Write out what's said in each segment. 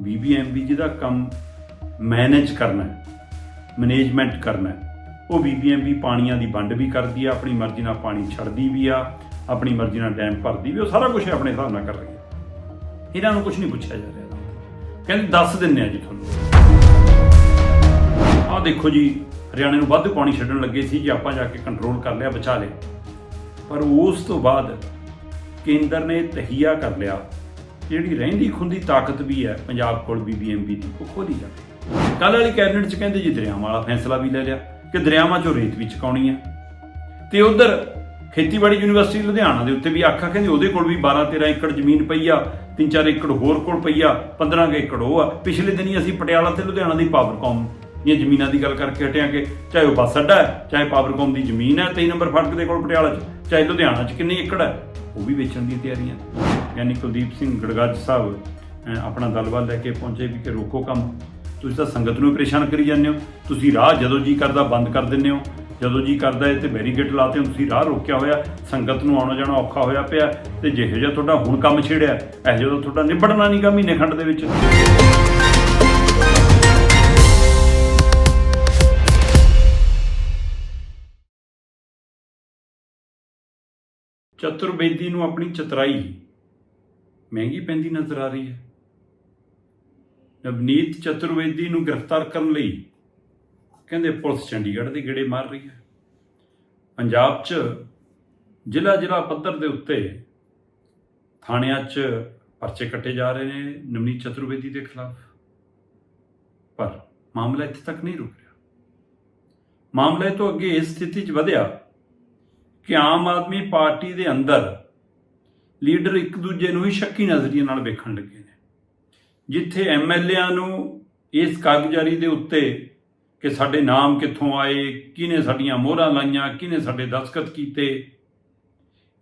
BBMB ਜਿਹਦਾ ਕੰਮ manage ਕਰਨਾ ਹੈ, ਮੈਨੇਜਮੈਂਟ ਕਰਨਾ ਹੈ। ਉਹ ਬੀਬੀਐਮਬੀ ਪਾਣੀਆਂ ਦੀ ਵੰਡ ਵੀ ਕਰਦੀ ਆ, ਆਪਣੀ ਮਰਜ਼ੀ ਨਾਲ ਪਾਣੀ ਛੱਡਦੀ ਵੀ ਆ, ਆਪਣੀ ਮਰਜ਼ੀ ਨਾਲ ਡੈਮ ਭਰਦੀ ਵੀ ਉਹ ਸਾਰਾ ਕੁਝ ਆਪਣੇ ਹਿਸਾਬ ਨਾਲ ਕਰ ਰਹੀ ਹੈ। ਇਹਨਾਂ ਨੂੰ ਕੁਝ ਨਹੀਂ ਪੁੱਛਿਆ ਜਾ ਰਿਹਾ। ਕਹਿੰਦੇ ਦੱਸ ਦਿੰਨੇ ਆ ਜੀ ਤੁਹਾਨੂੰ। ਆਹ ਦੇਖੋ ਜੀ, ਹਰਿਆਣੇ ਨੂੰ ਵੱਧ ਪਾਣੀ ਛੱਡਣ ਲੱਗੇ ਸੀ, ਜੇ ਆਪਾਂ ਜਾ ਕੇ ਕੰਟਰੋਲ ਕਰ ਲਿਆ, ਬਚਾ ਲਿਆ। ਪਰ ਉਸ ਤੋਂ ਬਾਅਦ ਕੇਂਦਰ ਨੇ ਤਹੀਆ ਕਰ ਲਿਆ। ਜਿਹੜੀ ਰਹਿੰਦੀ ਖੁੰਦੀ ਤਾਕਤ ਵੀ ਹੈ ਪੰਜਾਬ ਕੋਲ ਬੀਬੀਐਮਬੀ ਦੀ, ਉਹ ਖੋਲੀ ਜਾਵੇ ਕੱਲ ਵਾਲੀ ਕੈਬਨਿਟ 'ਚ ਕਹਿੰਦੇ ਜੀ ਦਰਿਆਵਾਂ ਵਾਲਾ ਫੈਸਲਾ ਵੀ ਲੈ ਲਿਆ ਕਿ ਦਰਿਆਵਾਂ 'ਚੋਂ ਰੇਤ ਵੀ ਚਕਾਉਣੀ ਹੈ। ਤੇ ਉਧਰ ਖੇਤੀਬਾੜੀ ਯੂਨੀਵਰਸਿਟੀ ਲੁਧਿਆਣਾ ਦੇ ਉੱਤੇ ਵੀ ਆਖਾ ਕਹਿੰਦੇ ਉਹਦੇ ਕੋਲ ਵੀ 12 13 ਏਕੜ ਜ਼ਮੀਨ ਪਈ ਆ 3-4 ਏਕੜ ਹੋਰ ਕੋਲ ਪਈ ਆ 15 ਕੁ ਏਕੜ ਉਹ ਆ। ਪਿਛਲੇ ਦਿਨੀ ਅਸੀਂ ਪਟਿਆਲਾ ਤੇ ਲੁਧਿਆਣਾ ਦੀ ਪਾਵਰਕੌਮ ਦੀਆਂ ਜ਼ਮੀਨਾਂ ਦੀ ਗੱਲ ਕਰਕੇ ਹਟਿਆ ਕਿ ਚਾਹੇ ਉਹ ਬੱਸ ਅੱਡਾ ਹੈ, ਚਾਹੇ ਪਾਵਰਕੌਮ ਦੀ ਜ਼ਮੀਨ ਹੈ 23 ਨੰਬਰ ਫਾਟਕ ਦੇ ਕੋਲ ਪਟਿਆਲਾ 'ਚ, ਚਾਹੇ ਲੁਧਿਆਣਾ 'ਚ ਕਿੰਨੇ ਏਕੜ ਹੈ, ਉਹ ਵੀ ਵੇਚਣ ਦੀਆਂ ਤਿਆਰੀਆਂ। ਯਾਨੀ ਕੁਲਦੀਪ ਸਿੰਘ ਗੜਗੱਜ ਸਾਹਿਬ ਆਪਣਾ ਦਲਬਲ ਲੈ ਕੇ ਪਹੁੰਚੇ ਵੀ ਕਿ ਰੋਕੋ ਕੰਮ। ਤੁਸੀਂ ਤਾਂ ਸੰਗਤ ਨੂੰ ਹੀ ਪਰੇਸ਼ਾਨ ਕਰੀ ਜਾਂਦੇ ਹੋ। ਤੁਸੀਂ ਰਾਹ ਜਦੋਂ ਜੀ ਕਰਦਾ ਬੰਦ ਕਰ ਦਿੰਦੇ ਹੋ। ਜਦੋਂ ਜੀ ਕਰਦਾ ਹੈ ਤੇ ਬੈਰੀਕੇਡ ਲਾਤੇ ਹੋ, ਤੁਸੀਂ ਰਾਹ ਰੋਕਿਆ ਹੋਇਆ। ਸੰਗਤ ਨੂੰ ਆਉਣਾ ਜਾਣਾ ਔਖਾ ਹੋਇਆ ਪਿਆ। ਤੇ ਜਿਹੋ ਜਿਹਾ ਤੁਹਾਡਾ ਹੁਣ ਕੰਮ ਛੇੜਿਆ, ਇਹੋ ਜਿਹਾ ਤੁਹਾਡਾ ਨਿਬੜਨਾ ਨਹੀਂਗਾ ਮਹੀਨੇ ਖੰਡ ਦੇ ਵਿੱਚ। ਚਤੁਰਬੇਦੀ ਨੂੰ ਆਪਣੀ ਚਤਰਾਈ। ਮਹਿੰਗੀ ਪੈਂਦੀ ਨਜ਼ਰ ਆ ਰਹੀ ਹੈ। ਨਵਨੀਤ ਚਤੁਰਵੇਦੀ ਨੂੰ ਗ੍ਰਿਫਤਾਰ ਕਰਨ ਲਈ ਕਹਿੰਦੇ ਪੁਲਿਸ ਚੰਡੀਗੜ੍ਹ ਦੇ ਗੇੜੇ ਮਾਰ ਰਹੀ ਹੈ। ਪੰਜਾਬ 'ਚ ਜ਼ਿਲ੍ਹਾ ਜ਼ਿਲ੍ਹਾ ਪੱਧਰ ਦੇ ਉੱਤੇ ਥਾਣਿਆਂ 'ਚ ਪਰਚੇ ਕੱਟੇ ਜਾ ਰਹੇ ਨੇ ਨਵਨੀਤ ਚਤੁਰਵੇਦੀ ਦੇ ਖਿਲਾਫ। ਪਰ ਮਾਮਲਾ ਇੱਥੇ ਤੱਕ ਨਹੀਂ ਰੁਕ ਰਿਹਾ। ਮਾਮਲੇ ਤੋਂ ਅੱਗੇ ਇਸ ਸਥਿਤੀ 'ਚ ਵਧਿਆ ਕਿ ਆਮ ਆਦਮੀ ਪਾਰਟੀ ਦੇ ਅੰਦਰ ਲੀਡਰ ਇੱਕ ਦੂਜੇ ਨੂੰ ਹੀ ਸ਼ੱਕੀ ਨਜ਼ਰੀਏ ਨਾਲ ਵੇਖਣ ਲੱਗੇ ਨੇ। ਜਿੱਥੇ ਐਮਐਲਏਆਂ ਨੂੰ ਇਸ ਕਾਗਜ਼ਾਰੀ ਦੇ ਉੱਤੇ ਕਿ ਸਾਡੇ ਨਾਮ ਕਿੱਥੋਂ ਆਏ, ਕਿਹਨੇ ਸਾਡੀਆਂ ਮੋਹਰਾਂ ਲਾਈਆਂ, ਕਿਹਨੇ ਸਾਡੇ ਦਸਖਤ ਕੀਤੇ,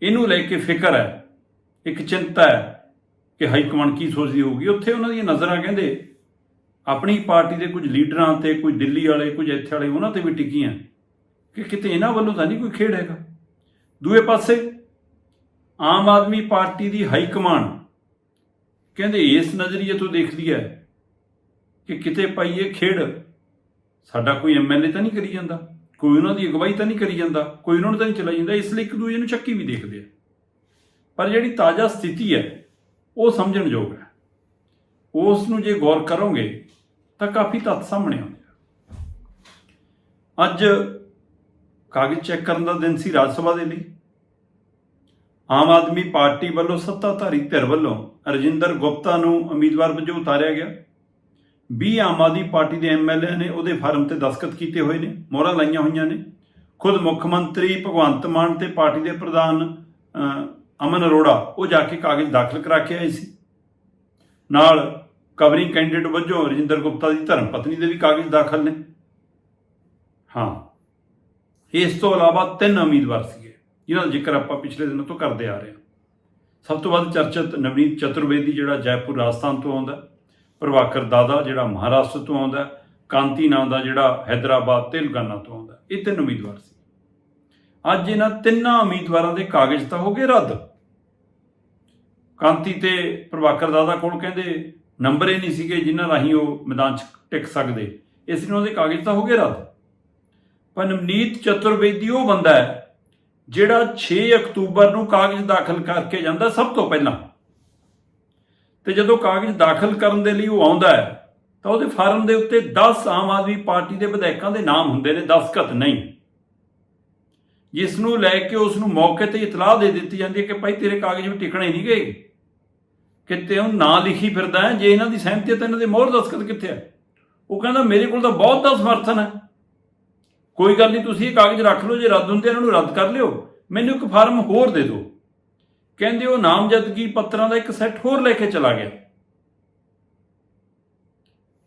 ਇਹਨੂੰ ਲੈ ਕੇ ਫਿਕਰ ਹੈ, ਇੱਕ ਚਿੰਤਾ ਹੈ ਕਿ ਹਾਈ ਕਮਾਂਡ ਕੀ ਸੋਚਦੀ ਹੋਊਗੀ। ਉੱਥੇ ਉਹਨਾਂ ਦੀਆਂ ਨਜ਼ਰਾਂ ਕਹਿੰਦੇ, ਆਪਣੀ ਪਾਰਟੀ ਦੇ ਕੁਝ ਲੀਡਰਾਂ ਤੇ, ਕੁਝ ਦਿੱਲੀ ਵਾਲੇ, ਕੁਝ ਇੱਥੇ ਵਾਲੇ, ਉਹਨਾਂ ਤੇ ਵੀ ਟਿਕੀਆਂ। ਕਿ ਕਿਤੇ ਇਹਨਾਂ ਵੱਲੋਂ ਤਾਂ ਨਹੀਂ ਕੋਈ ਖੇਡ ਹੈਗਾ। ਦੂਏ ਪਾਸੇ ਆਮ ਆਦਮੀ ਪਾਰਟੀ ਦੀ ਹਾਈ ਕਮਾਂਡ। ਕਹਿੰਦੇ, ਇਸ ਨਜ਼ਰੀਏ ਤੋਂ ਦੇਖਦੀ ਹੈ ਕਿ ਕਿਤੇ ਪਾਈਏ ਖੇਡ। ਸਾਡਾ ਕੋਈ ਐਮਐਲਏ ਤਾਂ ਨਹੀਂ ਕਰੀ ਜਾਂਦਾ। ਕੋਈ ਉਹਨਾਂ ਦੀ ਅਗਵਾਈ ਤਾਂ ਨਹੀਂ ਕਰੀ ਜਾਂਦਾ। ਕੋਈ ਉਹਨਾਂ ਨੂੰ ਤਾਂ ਨਹੀਂ ਚਲਾਈ ਜਾਂਦਾ। ਇਸ ਲਈ ਇੱਕ ਦੂਜੇ ਨੂੰ ਚੱਕੀ ਵੀ ਦੇਖਦੇ ਆ। ਪਰ ਜਿਹੜੀ ਤਾਜ਼ਾ ਸਥਿਤੀ ਹੈ, ਉਹ ਸਮਝਣਯੋਗ ਹੈ। ਉਸ ਨੂੰ ਜੇ ਗੌਰ ਕਰੋਗੇ, ਤਾਂ ਕਾਫੀ ਤੱਥ ਸਾਹਮਣੇ ਆਉਂਦੇ ਆ। ਅੱਜ ਕਾਗਜ਼ ਚੈੱਕ ਕਰਨ ਦਾ ਦਿਨ ਸੀ ਰਾਜ ਸਭਾ ਦੇ ਲਈ। ਆਮ ਆਦਮੀ ਪਾਰਟੀ ਵੱਲੋਂ ਸੱਤਾਧਾਰੀ ਧਿਰ ਵੱਲੋਂ ਰਜਿੰਦਰ ਗੁਪਤਾ ਨੂੰ ਉਮੀਦਵਾਰ ਵਜੋਂ ਉਤਾਰਿਆ ਗਿਆ। 20 ਆਮ ਆਦਮੀ ਪਾਰਟੀ ਦੇ ਐਮਐਲਏ ਨੇ ਉਹਦੇ ਫਾਰਮ ਤੇ ਦਸਖਤ ਕੀਤੇ ਹੋਏ ਨੇ, ਮੋਹਰਾਂ ਲਾਈਆਂ ਹੋਈਆਂ ਨੇ। ਖੁਦ ਮੁੱਖ ਮੰਤਰੀ ਭਗਵੰਤ ਮਾਨ ਤੇ ਪਾਰਟੀ ਦੇ ਪ੍ਰਧਾਨ ਅਮਨ ਅਰੋੜਾ ਉਹ ਜਾ ਕੇ ਕਾਗਜ਼ ਦਾਖਲ ਕਰਾ ਕੇ ਆਏ ਸੀ। ਨਾਲ ਕਵਰਿੰਗ ਕੈਂਡੀਡੇਟ ਵਜੋਂ ਰਜਿੰਦਰ ਗੁਪਤਾ ਦੀ ਧਰਮ ਪਤਨੀ ਦੇ ਵੀ ਕਾਗਜ਼ ਦਾਖਲ ਨੇ। ਹਾਂ। ਇਸ ਤੋਂ ਇਲਾਵਾ ਤਿੰਨ ਉਮੀਦਵਾਰ ਸੀ। ਇਹਨਾਂ ਦਾ ਜ਼ਿਕਰ ਆਪਾਂ ਪਿਛਲੇ ਦਿਨਾਂ ਤੋਂ ਕਰਦੇ ਆ ਰਹੇ ਹਾਂ। ਸਭ ਤੋਂ ਵੱਧ ਚਰਚਿਤ ਨਵਨੀਤ ਚਤੁਰਵੇਦੀ ਜਿਹੜਾ ਜੈਪੁਰ ਰਾਜਸਥਾਨ ਤੋਂ ਆਉਂਦਾ ਪ੍ਰਭਾਕਰ ਦਾਦਾ ਜਿਹੜਾ ਮਹਾਰਾਸ਼ਟਰ ਤੋਂ ਆਉਂਦਾ ਕਾਂਤੀ ਨਾਮ ਦਾ ਜਿਹੜਾ ਹైదరాబాద్ ਤੇਲੰਗਾਨਾ ਤੋਂ ਆਉਂਦਾ ਇਹ ਤਿੰਨ ਉਮੀਦਵਾਰ ਸੀ। ਅੱਜ ਇਹਨਾਂ ਤਿੰਨਾਂ ਉਮੀਦਵਾਰਾਂ ਦੇ ਕਾਗਜ਼ ਤਾਂ ਹੋ ਗਏ ਰੱਦ। ਕਾਂਤੀ ਤੇ ਪ੍ਰਭਾਕਰ ਦਾਦਾ ਕੋਲ ਕਹਿੰਦੇ ਨੰਬਰ ਹੀ ਨਹੀਂ ਸੀਗੇ ਜਿਨ੍ਹਾਂ ਰਾਹੀਂ ਉਹ ਮੈਦਾਨ 'ਚ ਟਿਕ ਸਕਦੇ। ਇਸ ਲਈ ਉਹਦੇ ਕਾਗਜ਼ ਤਾਂ ਹੋ ਗਏ ਰੱਦ। ਪਰ ਨਵਨੀਤ ਚਤੁਰਵੇਦੀ ਉਹ ਬੰਦਾ ਹੈ ਜਿਹੜਾ 6 ਅਕਤੂਬਰ ਨੂੰ ਕਾਗਜ਼ ਦਾਖਲ ਕਰਕੇ ਜਾਂਦਾ ਸਭ ਤੋਂ ਪਹਿਲਾਂ। ਤੇ ਜਦੋਂ ਕਾਗਜ਼ ਦਾਖਲ ਕਰਨ ਦੇ ਲਈ ਉਹ ਆਉਂਦਾ ਹੈ, ਤਾਂ ਉਹਦੇ ਫਾਰਮ ਦੇ ਉੱਤੇ 10 ਆਮ ਆਦਮੀ ਪਾਰਟੀ ਦੇ ਵਿਧਾਇਕਾਂ ਦੇ ਨਾਮ ਹੁੰਦੇ ਨੇ, ਦਸਖਤ ਨਹੀਂ। ਜਿਸ ਨੂੰ ਲੈ ਕੇ ਉਸ ਨੂੰ ਮੌਕੇ ਤੇ ਇਤਲਾਹ ਦੇ ਦਿੱਤੀ ਜਾਂਦੀ ਹੈ ਕਿ ਭਾਈ ਤੇਰੇ ਕਾਗਜ਼ ਵੀ ਟਿਕਣੇ ਨਹੀਂ ਗਏ। ਕਿਤੇ ਉਹ ਨਾਂ ਲਿਖੀ ਫਿਰਦਾ ਹੈ, ਜੇ ਇਹਨਾਂ ਦੀ ਸਹਿਮਤੀ ਹੈ ਤਾਂ ਇਹਨਾਂ ਦੇ ਮੋਹਰ ਦਸਖਤ ਕਿੱਥੇ ਹੈ? ਉਹ ਕਹਿੰਦਾ, ਮੇਰੇ ਕੋਲ ਤਾਂ ਬਹੁਤ ਦਾ ਸਮਰਥਨ ਹੈ। ਕੋਈ ਗੱਲ ਨਹੀਂ, ਤੁਸੀਂ ਇਹ ਕਾਗਜ਼ ਰੱਖ ਲਓ, ਜੇ ਰੱਦ ਹੁੰਦੇ ਇਹਨਾਂ ਨੂੰ ਰੱਦ ਕਰ ਲਿਓ। ਮੈਨੂੰ ਇੱਕ ਫਾਰਮ ਹੋਰ ਦੇ ਦਿਓ। ਕਹਿੰਦੇ ਉਹ ਨਾਮਜ਼ਦਗੀ ਪੱਤਰਾਂ ਦਾ ਇੱਕ ਸੈੱਟ ਹੋਰ ਲੈ ਕੇ ਚਲਾ ਗਿਆ।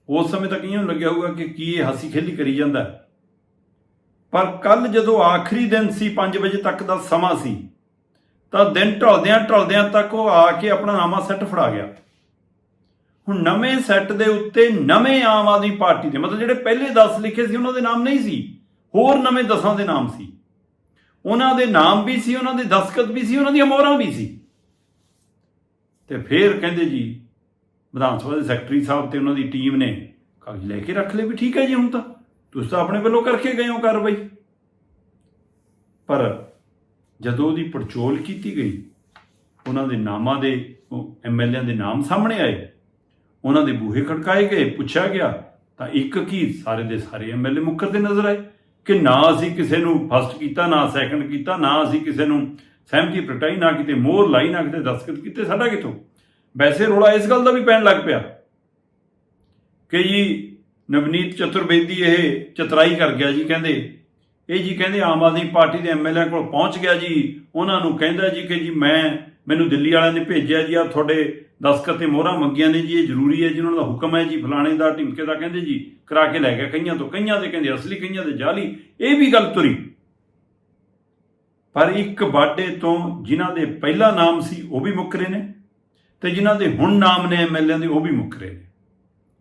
ਉਸ ਸਮੇਂ ਤੱਕ ਇਹਨੂੰ ਲੱਗਿਆ ਹੋਊਗਾ ਕਿ ਕੀ ਇਹ ਹਾਸੀ ਖੇਲੀ ਕਰੀ ਜਾਂਦਾ। ਪਰ ਕੱਲ ਜਦੋਂ ਆਖਰੀ ਦਿਨ ਸੀ 5 ਵਜੇ ਤੱਕ ਦਾ ਸਮਾਂ ਸੀ, ਤਾਂ ਦਿਨ ਢਲਦਿਆਂ ਢਲਦਿਆਂ ਤੱਕ ਉਹ ਆ ਕੇ ਆਪਣਾ ਨਾਮਾ ਸੈੱਟ ਫੜਾ ਗਿਆ। ਹੁਣ ਨਵੇਂ ਸੈੱਟ ਦੇ ਉੱਤੇ ਨਵੇਂ ਆਮ ਆਦਮੀ ਪਾਰਟੀ ਦੇ, ਮਤਲਬ ਜਿਹੜੇ ਪਹਿਲੇ 10 ਲਿਖੇ ਸੀ, ਉਹਨਾਂ ਦੇ ਨਾਮ ਨਹੀਂ ਸੀ। ਹੋਰ ਨਵੇਂ 10 ਦੇ ਨਾਮ ਸੀ। ਉਹਨਾਂ ਦੇ ਨਾਮ ਵੀ ਸੀ, ਉਹਨਾਂ ਦੇ ਦਸਖਤ ਵੀ ਸੀ, ਉਹਨਾਂ ਦੀਆਂ ਮੋਹਰਾਂ ਵੀ ਸੀ। ਤੇ ਫਿਰ ਕਹਿੰਦੇ ਜੀ, ਵਿਧਾਨ ਸਭਾ ਦੇ ਸੈਕਟਰੀ ਸਾਹਿਬ ਤੇ ਉਹਨਾਂ ਦੀ ਟੀਮ ਨੇ ਕਾਗਜ਼ ਲੈ ਕੇ ਰੱਖ ਲਏ ਵੀ ਠੀਕ ਹੈ ਜੀ ਹੁਣ ਤਾਂ। ਤੁਸੀਂ ਤਾਂ ਆਪਣੇ ਵੱਲੋਂ ਕਰਕੇ ਗਏ ਹੋ ਕਾਰਵਾਈ। ਪਰ ਜਦੋਂ ਉਹਦੀ ਪੜਚੋਲ ਕੀਤੀ ਗਈ, ਉਹਨਾਂ ਦੇ ਨਾਮਾਂ ਦੇ ਐਮਐਲਏ ਦੇ ਨਾਮ ਸਾਹਮਣੇ ਆਏ। ਉਹਨਾਂ ਦੇ ਬੂਹੇ ਖੜਕਾਏ ਗਏ, ਪੁੱਛਿਆ ਗਿਆ, ਤਾਂ ਇੱਕ ਕੀ ਸਾਰੇ ਦੇ ਸਾਰੇ ਐਮਐਲਏ ਮੁੱਕਰਦੇ ਨਜ਼ਰ ਆਏ। ਕਿ ਨਾ ਅਸੀਂ ਕਿਸੇ ਨੂੰ ਫਸਟ ਕੀਤਾ, ਨਾ ਸੈਕੰਡ ਕੀਤਾ, ਨਾ ਅਸੀਂ ਕਿਸੇ ਨੂੰ ਸਹਿਮਤੀ ਪ੍ਰਗਟਾਈ, ਨਾ ਕਿਤੇ ਮੋਹਰ ਲਾਈ, ਨਾ ਕਿਤੇ ਦਸਤਖਤ ਕੀਤੇ, ਸਾਡਾ ਕਿਥੋਂ? ਵੈਸੇ ਰੋਲਾ ਇਸ ਗੱਲ ਦਾ ਵੀ ਪੈਣ ਲੱਗ ਪਿਆ ਕਿ ਜੀ ਨਵਨੀਤ ਚਤੁਰਵੇਦੀ ਇਹ ਚਤਰਾਈ ਕਰ ਗਿਆ ਜੀ, ਕਹਿੰਦੇ। ਇਹ ਜੀ ਕਹਿੰਦੇ ਆਮ ਆਦਮੀ ਪਾਰਟੀ ਦੇ ਐਮਐਲਏ ਕੋਲ ਪਹੁੰਚ ਗਿਆ ਜੀ, ਉਹਨਾਂ ਨੂੰ ਕਹਿੰਦਾ ਜੀ ਕਿ ਜੀ ਮੈਂ ਮੈਨੂੰ ਦਿੱਲੀ ਵਾਲਿਆਂ ਨੇ ਭੇਜਿਆ ਜੀ ਆ ਤੁਹਾਡੇ ਦਸਤਖਤ ਤੇ ਮੋਹਰਾਂ ਮੰਗੀਆਂ ਨੇ ਜੀ, ਇਹ ਜ਼ਰੂਰੀ ਹੈ ਜੀ, ਉਹਨਾਂ ਦਾ ਹੁਕਮ ਹੈ ਜੀ, ਫਲਾਣੇ ਦਾ, ਢਿਮਕੇ ਦਾ ਕਹਿੰਦੇ ਜੀ, ਕਰਾ ਕੇ ਲੈ ਗਿਆ ਕਈਆਂ ਤੋਂ, ਕਈਆਂ ਦੇ ਕਹਿੰਦੇ ਅਸਲੀ, ਕਈਆਂ ਦੇ ਜਾਲੀ ਇਹ ਵੀ ਗੱਲ ਤੁਰੀ। ਪਰ ਇੱਕ ਬਾਡੇ ਤੋਂ ਜਿਨ੍ਹਾਂ ਦੇ ਪਹਿਲਾ ਨਾਮ ਸੀ, ਉਹ ਵੀ ਮੁੱਕਰੇ ਨੇ ਤੇ ਜਿਨ੍ਹਾਂ ਦੇ ਹੁਣ ਨਾਮ ਨੇ ਐਮਐਲਏ ਦੇ, ਉਹ ਵੀ ਮੁੱਕਰੇ ਨੇ।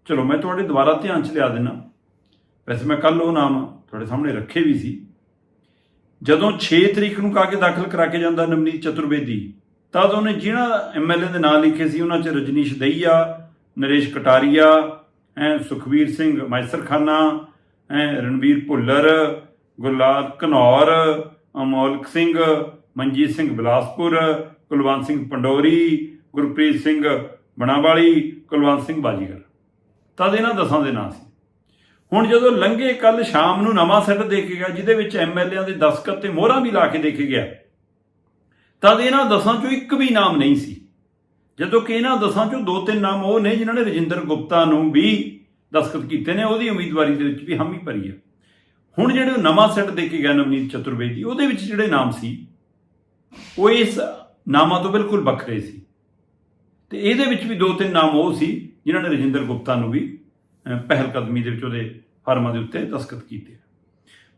ਚਲੋ, ਮੈਂ ਤੁਹਾਡੇ ਦੁਬਾਰਾ ਧਿਆਨ ਚ ਲਿਆ ਦਿੰਨਾ। ਵੈਸੇ ਮੈਂ ਕੱਲ ਉਹ ਨਾਮ ਤੁਹਾਡੇ ਸਾਹਮਣੇ ਰੱਖੇ ਵੀ ਸੀ। ਜਦੋਂ 6 ਤਰੀਕ ਨੂੰ ਕਾਗਜ਼ ਦਾਖਲ ਕਰਾ ਕੇ ਜਾਂਦਾ ਨਵਨੀਤ ਚਤੁਰਵੇਦੀ ਤਦ ਉਹਨੇ ਜਿਹਨਾਂ ਐਮਐਲਏ ਦੇ ਨਾਂ ਲਿਖੇ ਸੀ, ਉਹਨਾਂ 'ਚ ਰਜਨੀਸ਼ ਦਈਆ, ਨਰੇਸ਼ ਕਟਾਰੀਆ ਐ ਸੁਖਵੀਰ ਸਿੰਘ ਮੈਸਰਖਾਨਾ ਐ ਰਣਵੀਰ ਭੁੱਲਰ, ਗੁਰਲਾਲ ਘਨੌਰ ਅਮੋਲਕ ਸਿੰਘ, ਮਨਜੀਤ ਸਿੰਘ ਬਿਲਾਸਪੁਰ, ਕੁਲਵੰਤ ਸਿੰਘ ਪੰਡੋਰੀ, ਗੁਰਪ੍ਰੀਤ ਸਿੰਘ ਬਣਾਵਾਲੀ ਕੁਲਵੰਤ ਸਿੰਘ ਬਾਜੀਗਰ। ਤਦ ਇਹਨਾਂ ਦਸਾਂ ਦੇ ਨਾਂ ਸੀ। ਹੁਣ ਜਦੋਂ ਲੰਘੇ ਕੱਲ ਸ਼ਾਮ ਨੂੰ ਨਵਾਂ ਸੈੱਟ ਦੇ ਗਿਆ, ਜਿਹਦੇ ਵਿੱਚ ਐਮਐਲਏਆਂ ਦੇ ਦਸਤਖਤ ਤੇ ਮੋਹਰਾਂ ਵੀ ਲਾ ਕੇ ਦੇ ਗਿਆ ਤਦ ਇਹਨਾਂ ਦਸਾਂ ਚੋਂ ਇੱਕ ਵੀ ਨਾਮ ਨਹੀਂ ਸੀ। ਜਦੋਂ ਕਿ ਇਹਨਾਂ ਦਸਾਂ ਚੋਂ ਦੋ ਤਿੰਨ ਨਾਮ ਉਹ ਨੇ ਜਿਨ੍ਹਾਂ ਨੇ ਰਜਿੰਦਰ ਗੁਪਤਾ ਨੂੰ ਵੀ ਦਸਤਖਤ ਕੀਤੇ ਨੇ ਉਹਦੀ ਉਮੀਦਵਾਰੀ ਦੇ ਵਿੱਚ ਵੀ ਹਾਮੀ ਭਰੀ ਹੈ ਹੁਣ ਜਿਹੜੇ ਉਹ ਨਵਾਂ ਸੈੱਟ ਦੇ ਕੇ ਗਿਆ ਨਵਨੀਤ ਚਤੁਰਵੇਦੀ ਉਹਦੇ ਵਿੱਚ ਜਿਹੜੇ ਨਾਮ ਸੀ ਉਹ ਇਸ ਨਾਮਾਂ ਤੋਂ ਬਿਲਕੁਲ ਵੱਖਰੇ ਸੀ। ਤੇ ਇਹਦੇ ਵਿੱਚ ਵੀ ਦੋ ਤਿੰਨ ਨਾਮ ਉਹ ਸੀ ਜਿਨ੍ਹਾਂ ਨੇ ਰਜਿੰਦਰ ਗੁਪਤਾ ਨੂੰ ਵੀ ਅਹ, ਪਹਿਲ ਕਦਮੀ ਦੇ ਵਿੱਚ ਉਹਦੇ ਫਾਰਮਾਂ ਦੇ ਉੱਤੇ ਦਸਤਖਤ ਕੀਤੇ।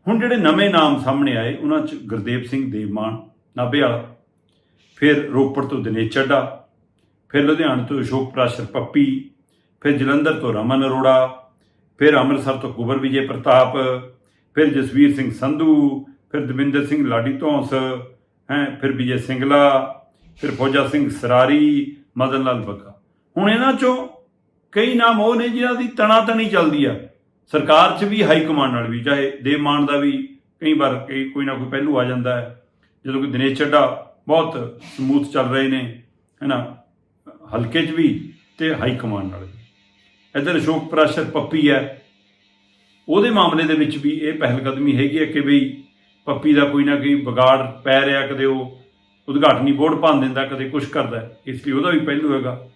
ਹੁਣ ਜਿਹੜੇ ਨਵੇਂ ਨਾਮ ਸਾਹਮਣੇ ਆਏ ਉਹਨਾਂ 'ਚ ਗੁਰਦੇਵ ਸਿੰਘ ਦੇਵਮਾਨ ਨਾਭੇ ਵਾਲਾ ਫਿਰ ਰੋਪੜ ਤੋਂ ਦਿਨੇਸ਼ ਚੱਡਾ ਫਿਰ ਲੁਧਿਆਣਾ ਤੋਂ ਅਸ਼ੋਕ ਪ੍ਰਾਸ਼ਰ ਪੱਪੀ, ਫਿਰ ਜਲੰਧਰ ਤੋਂ ਰਮਨ ਅਰੋੜਾ, ਫਿਰ ਅੰਮ੍ਰਿਤਸਰ ਤੋਂ ਕੁਬਰ ਵਿਜੇ ਪ੍ਰਤਾਪ, ਫਿਰ ਜਸਵੀਰ ਸਿੰਘ ਸੰਧੂ, ਫਿਰ ਦਵਿੰਦਰ ਸਿੰਘ ਲਾਡੀ ਧੌਂਸ, ਹੈ, ਫਿਰ ਵਿਜੇ ਸਿੰਗਲਾ, ਫਿਰ ਫੌਜਾ ਸਿੰਘ ਸਰਾਰੀ, ਮਦਨ ਲਾਲ ਬੱਗਾ। ਹੁਣ ਇਹਨਾਂ ਚੋਂ ਕਈ ਨਾਮ ਉਹ ਨੇ ਜਿਹਨਾਂ ਦੀ ਤਣਾ ਤਣੀ ਚੱਲਦੀ ਆ। ਸਰਕਾਰ 'ਚ ਵੀ, ਹਾਈ ਕਮਾਂਡ ਨਾਲ ਵੀ, ਚਾਹੇ ਦੇਵ ਮਾਨ ਦਾ ਵੀ ਕਈ ਵਾਰ ਕਈ ਕੋਈ ਨਾ ਕੋਈ ਪਹਿਲੂ ਆ ਜਾਂਦਾ ਹੈ। ਜਦੋਂ ਕਿ ਦਿਨੇਸ਼ ਚੱਡਾ ਬਹੁਤ ਸਮੂਥ ਚੱਲ ਰਹੇ ਨੇ, ਹੈਨਾ? ਹਲਕੇ 'ਚ ਵੀ ਤੇ ਹਾਈ ਕਮਾਂਡ ਨਾਲ ਵੀ। ਇੱਧਰ ਅਸ਼ੋਕ ਪ੍ਰਾਸ਼ਰ ਪੱਪੀ ਹੈ। ਉਹਦੇ ਮਾਮਲੇ ਦੇ ਵਿੱਚ ਵੀ ਇਹ ਪਹਿਲ ਕਦਮੀ ਹੈਗੀ ਹੈ ਕਿ ਵੀ ਪੱਪੀ ਦਾ ਕੋਈ ਨਾ ਕੋਈ ਵਿਗਾੜ ਪੈ ਰਿਹਾ, ਕਦੇ ਉਹ ਉਦਘਾਟਨੀ ਬੋਰਡ ਭੰਨ ਦਿੰਦਾ, ਕਦੇ ਕੁਝ ਕਰਦਾ ਇਸ ਲਈ ਉਹਦਾ ਵੀ ਪਹਿਲੂ ਹੈਗਾ।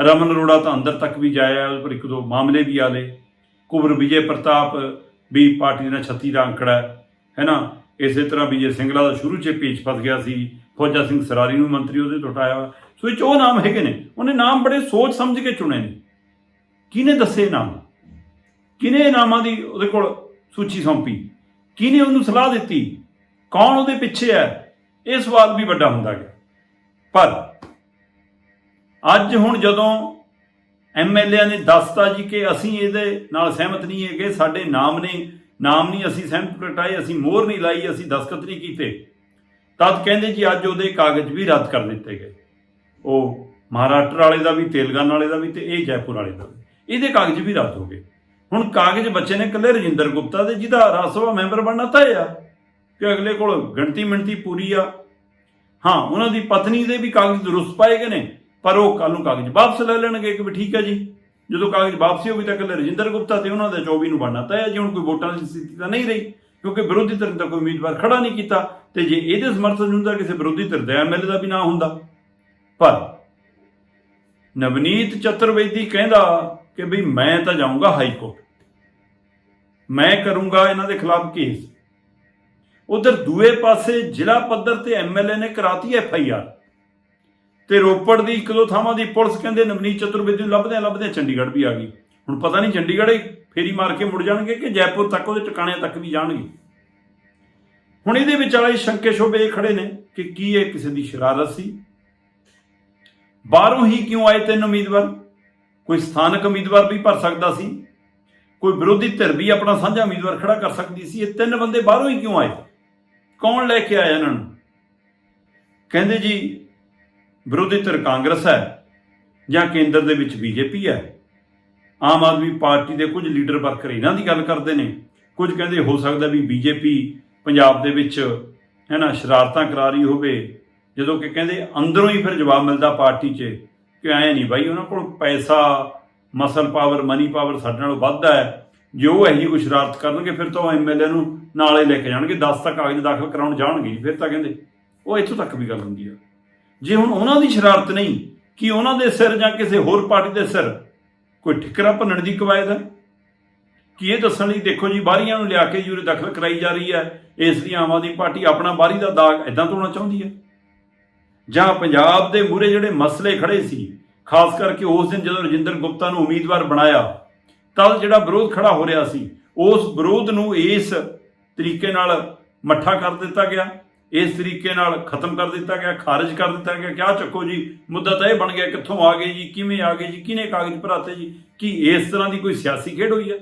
ਰਮਨ ਅਰੋੜਾ ਤਾਂ ਅੰਦਰ ਤੱਕ ਵੀ ਜਾਇਆ ਉਸ ਪਰ ਇੱਕ ਦੋ ਮਾਮਲੇ ਵੀ ਆਲੇ। ਕੁਬਰ ਵਿਜੇ ਪ੍ਰਤਾਪ ਵੀ ਪਾਰਟੀ ਦਾ 36 ਦਾ ਅੰਕੜਾ ਹੈ ਨਾ ਇਸੇ ਤਰ੍ਹਾਂ ਵਿਜੇ ਸਿੰਗਲਾ ਦਾ ਸ਼ੁਰੂ 'ਚ ਪੇਚ ਫਸ ਗਿਆ ਸੀ। ਫੌਜਾ ਸਿੰਘ ਸਰਾਰੀ ਨੂੰ ਮੰਤਰੀ ਉਹਦੇ ਤੋਂ ਹਟਾਇਆ ਵਾ। ਸੋ ਇਹ 'ਚ ਉਹ ਨਾਮ ਹੈਗੇ ਨੇ। ਉਹਨੇ ਨਾਮ ਬੜੇ ਸੋਚ ਸਮਝ ਕੇ ਚੁਣੇ ਨੇ। ਕਿਹਨੇ ਦੱਸੇ ਨਾਮ? ਕਿਹਨੇ ਇਹ ਨਾਮਾਂ ਦੀ ਉਹਦੇ ਕੋਲ ਸੂਚੀ ਸੌਂਪੀ? ਕਿਹਨੇ ਉਹਨੂੰ ਸਲਾਹ ਦਿੱਤੀ? ਕੌਣ ਉਹਦੇ ਪਿੱਛੇ ਹੈ? ਇਹ ਸਵਾਲ ਵੀ ਵੱਡਾ ਹੁੰਦਾ ਗਿਆ। ਪਰ ਅੱਜ ਹੁਣ ਜਦੋਂ ਐਮਐਲਏ ਨੇ ਦੱਸਤਾ ਜੀ ਕਿ ਅਸੀਂ ਇਹਦੇ ਨਾਲ ਸਹਿਮਤ ਨਹੀਂ ਹੈਗੇ, ਸਾਡੇ ਨਾਮ ਨੇ, ਨਾਮ ਨਹੀਂ ਅਸੀਂ ਸਹਿਮਤ ਪ੍ਰਗਟਾਏ ਅਸੀਂ ਮੋਹਰ ਨਹੀਂ ਲਾਈ, ਅਸੀਂ ਦਸਤਖਤ ਨਹੀਂ ਕੀਤੇ। ਤਦ ਕਹਿੰਦੇ ਜੀ ਅੱਜ ਉਹਦੇ ਕਾਗਜ਼ ਵੀ ਰੱਦ ਕਰ ਦਿੱਤੇ ਗਏ। ਉਹ ਮਹਾਰਾਸ਼ਟਰ ਵਾਲੇ ਦਾ ਵੀ, ਤੇਲੰਗਾਨਾ ਵਾਲੇ ਦਾ ਵੀ ਤੇ ਇਹ ਜੈਪੁਰ ਵਾਲੇ ਦਾ ਵੀ। ਇਹਦੇ ਕਾਗਜ਼ ਵੀ ਰੱਦ ਹੋ ਗਏ। ਹੁਣ ਕਾਗਜ਼ ਬੱਚੇ ਨੇ ਇਕੱਲੇ ਰਜਿੰਦਰ ਗੁਪਤਾ ਦੇ, ਜਿਹਦਾ ਰਾਜ ਸਭਾ ਮੈਂਬਰ ਬਣਨਾ ਤੈਅ ਆ ਕਿ ਅਗਲੇ ਕੋਲ ਗਣਤੀ ਮਿਣਤੀ ਪੂਰੀ ਆ। ਹਾਂ, ਉਹਨਾਂ ਦੀ ਪਤਨੀ ਦੇ ਵੀ ਕਾਗਜ਼ ਦਰੁਸਤ ਪਾਏ ਗਏ ਨੇ, ਪਰ ਉਹ ਕੱਲ ਨੂੰ ਕਾਗਜ਼ ਵਾਪਸ ਲੈ ਲੈਣਗੇ। ਕਿ ਵੀ ਠੀਕ ਹੈ ਜੀ। ਜਦੋਂ ਕਾਗਜ਼ ਵਾਪਸੀ ਹੋਗੀ ਤਾਂ ਇਕੱਲੇ ਰਜਿੰਦਰ ਗੁਪਤਾ ਤੇ ਉਹਨਾਂ ਦੇ 24 ਨੂੰ ਬਣਨਾ ਤੈਅ ਹੈ ਜੀ ਹੁਣ ਕੋਈ ਵੋਟਾਂ ਦੀ ਸਥਿਤੀ ਤਾਂ ਨਹੀਂ ਰਹੀ ਕਿਉਂਕਿ ਵਿਰੋਧੀ ਧਿਰ ਦਾ ਕੋਈ ਉਮੀਦਵਾਰ ਖੜਾ ਨਹੀਂ ਕੀਤਾ ਤੇ ਜੇ ਇਹਦੇ ਸਮਰਥਨ ਹੁੰਦਾ ਕਿਸੇ ਵਿਰੋਧੀ ਧਿਰ ਦਾ ਐਮਐਲਏ ਦਾ ਵੀ ਨਾ ਹੁੰਦਾ। ਪਰ ਨਵਨੀਤ ਚਤੁਰਵੇਦੀ ਕਹਿੰਦਾ ਕਿ ਵੀ ਮੈਂ ਤਾਂ ਜਾਊਂਗਾ ਹਾਈ ਕੋਰਟ। ਮੈਂ ਕਰੂੰਗਾ ਇਹਨਾਂ ਦੇ ਖਿਲਾਫ ਕੇਸ। ਉਧਰ ਦੂਏ ਪਾਸੇ ਜ਼ਿਲ੍ਹਾ ਪੱਧਰ ਤੇ ਐਮਐਲਏ ਨੇ ਕਰਾਤੀ ਐਫ ਆਈ ਆਰ। ਤੇ ਰੋਪੜ ਦੀ ਇੱਕ ਦੋ ਥਾਵਾਂ ਦੀ ਪੁਲਿਸ ਕਹਿੰਦੇ ਨਵਨੀਤ ਚਤੁਰਵੇਦੀ ਨੂੰ ਲੱਭਦੇ ਲੱਭਦੇ ਚੰਡੀਗੜ੍ਹ ਵੀ ਆ ਗਈ। ਹੁਣ ਪਤਾ ਨਹੀਂ ਚੰਡੀਗੜ੍ਹ ਫੇਰੀ ਮਾਰ ਕੇ ਮੁੜ ਜਾਣਗੇ ਕਿ ਜੈਪੁਰ ਤੱਕ, ਉਹਦੇ ਟਿਕਾਣਿਆਂ ਤੱਕ ਵੀ ਜਾਣਗੇ। ਹੁਣ ਇਹਦੇ ਵਿੱਚ ਵਾਲੇ ਸ਼ੰਕੇ ਸ਼ੋਬੇ ਇਹ ਖੜੇ ਨੇ ਕਿ ਕੀ ਇਹ ਕਿਸੇ ਦੀ ਸ਼ਰਾਰਤ ਸੀ? ਬਾਹਰੋਂ ਹੀ ਕਿਉਂ ਆਏ ਤਿੰਨ ਉਮੀਦਵਾਰ? ਕੋਈ ਸਥਾਨਕ ਉਮੀਦਵਾਰ ਵੀ ਭਰ ਸਕਦਾ ਸੀ? ਕੋਈ ਵਿਰੋਧੀ ਧਿਰ ਵੀ ਆਪਣਾ ਸਾਂਝਾ ਉਮੀਦਵਾਰ ਖੜਾ ਕਰ ਸਕਦੀ ਸੀ? ਇਹ ਤਿੰਨ ਬੰਦੇ ਬਾਹਰੋਂ ਹੀ ਕਿਉਂ ਆਏ? ਕੌਣ ਲੈ ਕੇ ਆਇਆ ਇਹਨਾਂ ਨੂੰ? ਕਹਿੰਦੇ ਜੀ, ਵਿਰੋਧੀ ਧਿਰ ਕਾਂਗਰਸ ਹੈ ਜਾਂ ਕੇਂਦਰ ਦੇ ਵਿੱਚ ਬੀਜੇਪੀ ਹੈ? ਆਮ ਆਦਮੀ ਪਾਰਟੀ ਦੇ ਕੁਝ ਲੀਡਰ ਵਰਕਰ ਇਹਨਾਂ ਦੀ ਗੱਲ ਕਰਦੇ ਨੇ। ਕੁਝ ਕਹਿੰਦੇ ਹੋ ਸਕਦਾ ਵੀ ਬੀਜੇਪੀ ਪੰਜਾਬ ਦੇ ਵਿੱਚ ਹੈ ਨਾ ਸ਼ਰਾਰਤਾਂ ਕਰਾ ਰਹੀ ਹੋਵੇ। ਜਦੋਂ ਕਿ ਕਹਿੰਦੇ ਅੰਦਰੋਂ ਹੀ ਫਿਰ ਜਵਾਬ ਮਿਲਦਾ ਪਾਰਟੀ 'ਚ ਕਿ ਐ ਨਹੀਂ ਬਾਈ, ਉਹਨਾਂ ਕੋਲ ਪੈਸਾ ਮਸਲ ਪਾਵਰ ਮਨੀ ਪਾਵਰ ਸਾਡੇ ਨਾਲੋਂ ਵੱਧਦਾ ਹੈ। ਜੇ ਉਹ ਇਹੀ ਕੋਈ ਸ਼ਰਾਰਤ ਕਰਨਗੇ, ਫਿਰ ਤਾਂ ਐਮਐਲਏ ਨੂੰ ਨਾਲੇ ਲੈ ਕੇ ਜਾਣਗੇ। 10 ਤੱਕ ਕਾਗਜ਼ ਦਾਖਲ ਕਰਾਉਣ ਜਾਣਗੇ ਫਿਰ ਤਾਂ ਕਹਿੰਦੇ ਉਹ ਇੱਥੋਂ ਤੱਕ ਵੀ ਗੱਲ ਹੁੰਦੀ ਆ। ਜੇ ਹੁਣ ਉਹਨਾਂ ਦੀ ਸ਼ਰਾਰਤ ਨਹੀਂ, ਕਿ ਉਹਨਾਂ ਦੇ ਸਿਰ ਜਾਂ ਕਿਸੇ ਹੋਰ ਪਾਰਟੀ ਦੇ ਸਿਰ ਕੋਈ ਠਿਕਰਾ ਭੰਨਣ ਦੀ ਕਵਾਇਦ ਹੈ? ਕਿ ਇਹ ਦੱਸਣ ਲਈ ਦੇਖੋ ਜੀ, ਬਾਹਰੀਆਂ ਨੂੰ ਲਿਆ ਕੇ ਜੂਰੇ ਦਖਲ ਕਰਾਈ ਜਾ ਰਹੀ ਹੈ, ਇਸ ਲਈ ਆਮ ਆਦਮੀ ਪਾਰਟੀ ਆਪਣਾ ਬਾਹਰੀ ਦਾ ਦਾਗ ਇਦਾਂ ਧੋਣਾ ਚਾਹੁੰਦੀ ਹੈ? ਜਾਂ ਪੰਜਾਬ ਦੇ ਮੂਰੇ ਜਿਹੜੇ ਮਸਲੇ ਖੜੇ ਸੀ, ਖਾਸ ਕਰਕੇ ਉਸ ਦਿਨ ਜਦੋਂ ਰਜਿੰਦਰ ਗੁਪਤਾ ਨੂੰ ਉਮੀਦਵਾਰ ਬਣਾਇਆ, ਤਦ ਜਿਹੜਾ ਵਿਰੋਧ ਖੜਾ ਹੋ ਰਿਹਾ ਸੀ, ਉਸ ਵਿਰੋਧ ਨੂੰ ਇਸ ਤਰੀਕੇ ਨਾਲ ਮੱਠਾ ਕਰ ਦਿੱਤਾ ਗਿਆ। ਇਸ ਤਰੀਕੇ ਨਾਲ ਖਤਮ ਕਰ ਦਿੱਤਾ ਗਿਆ, ਖਾਰਜ ਕਰ ਦਿੱਤਾ ਗਿਆ। ਕਿਆ ਚੱਕੋ ਜੀ, ਮੁੱਦਾ ਤਾਂ ਇਹ ਬਣ ਗਿਆ ਕਿੱਥੋਂ ਆ ਗਏ ਜੀ, ਕਿਵੇਂ ਆ ਗਏ ਜੀ, ਕਿਹਨੇ ਕਾਗਜ਼ ਭਰਾਤੇ ਜੀ, ਕੀ ਇਸ ਤਰ੍ਹਾਂ ਦੀ ਕੋਈ ਸਿਆਸੀ ਖੇਡ ਹੋਈ ਹੈ?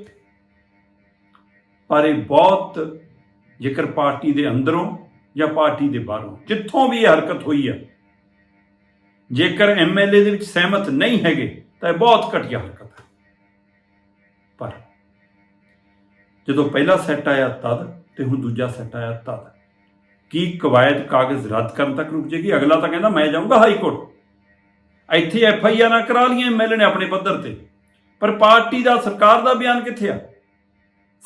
ਪਰ ਇਹ ਬਹੁਤ ਜੇਕਰ ਪਾਰਟੀ ਦੇ ਅੰਦਰੋਂ ਜਾਂ ਪਾਰਟੀ ਦੇ ਬਾਹਰੋਂ, ਜਿੱਥੋਂ ਵੀ ਇਹ ਹਰਕਤ ਹੋਈ ਹੈ, ਜੇਕਰ ਐਮਐਲਏ ਦੇ ਵਿੱਚ ਸਹਿਮਤ ਨਹੀਂ ਹੈਗੇ, ਤਾਂ ਇਹ ਬਹੁਤ ਘਟੀਆ ਹਰਕਤ ਹੈ। ਪਰ ਜਦੋਂ ਪਹਿਲਾ ਸੈੱਟ ਆਇਆ ਤਦ ਤੇ ਹੁਣ ਦੂਜਾ ਸੈੱਟ ਆਇਆ ਤਦ ਕੀ ਕਵਾਇਦ ਕਾਗਜ਼ ਰੱਦ ਕਰਨ ਤੱਕ ਰੁਕ ਜੇਗੀ? ਅਗਲਾ ਤਾਂ ਕਹਿੰਦਾ, ਮੈਂ ਜਾਊਂਗਾ ਹਾਈ ਕੋਰਟ। ਇੱਥੇ ਐਫ ਆਈ ਆਰ ਨਾ ਕਰਾ ਲਈਆਂ ਐਮਐਲਏ ਨੇ ਆਪਣੇ ਪੱਧਰ ਤੇ। ਪਰ ਪਾਰਟੀ ਦਾ, ਸਰਕਾਰ ਦਾ ਬਿਆਨ ਕਿੱਥੇ ਆ?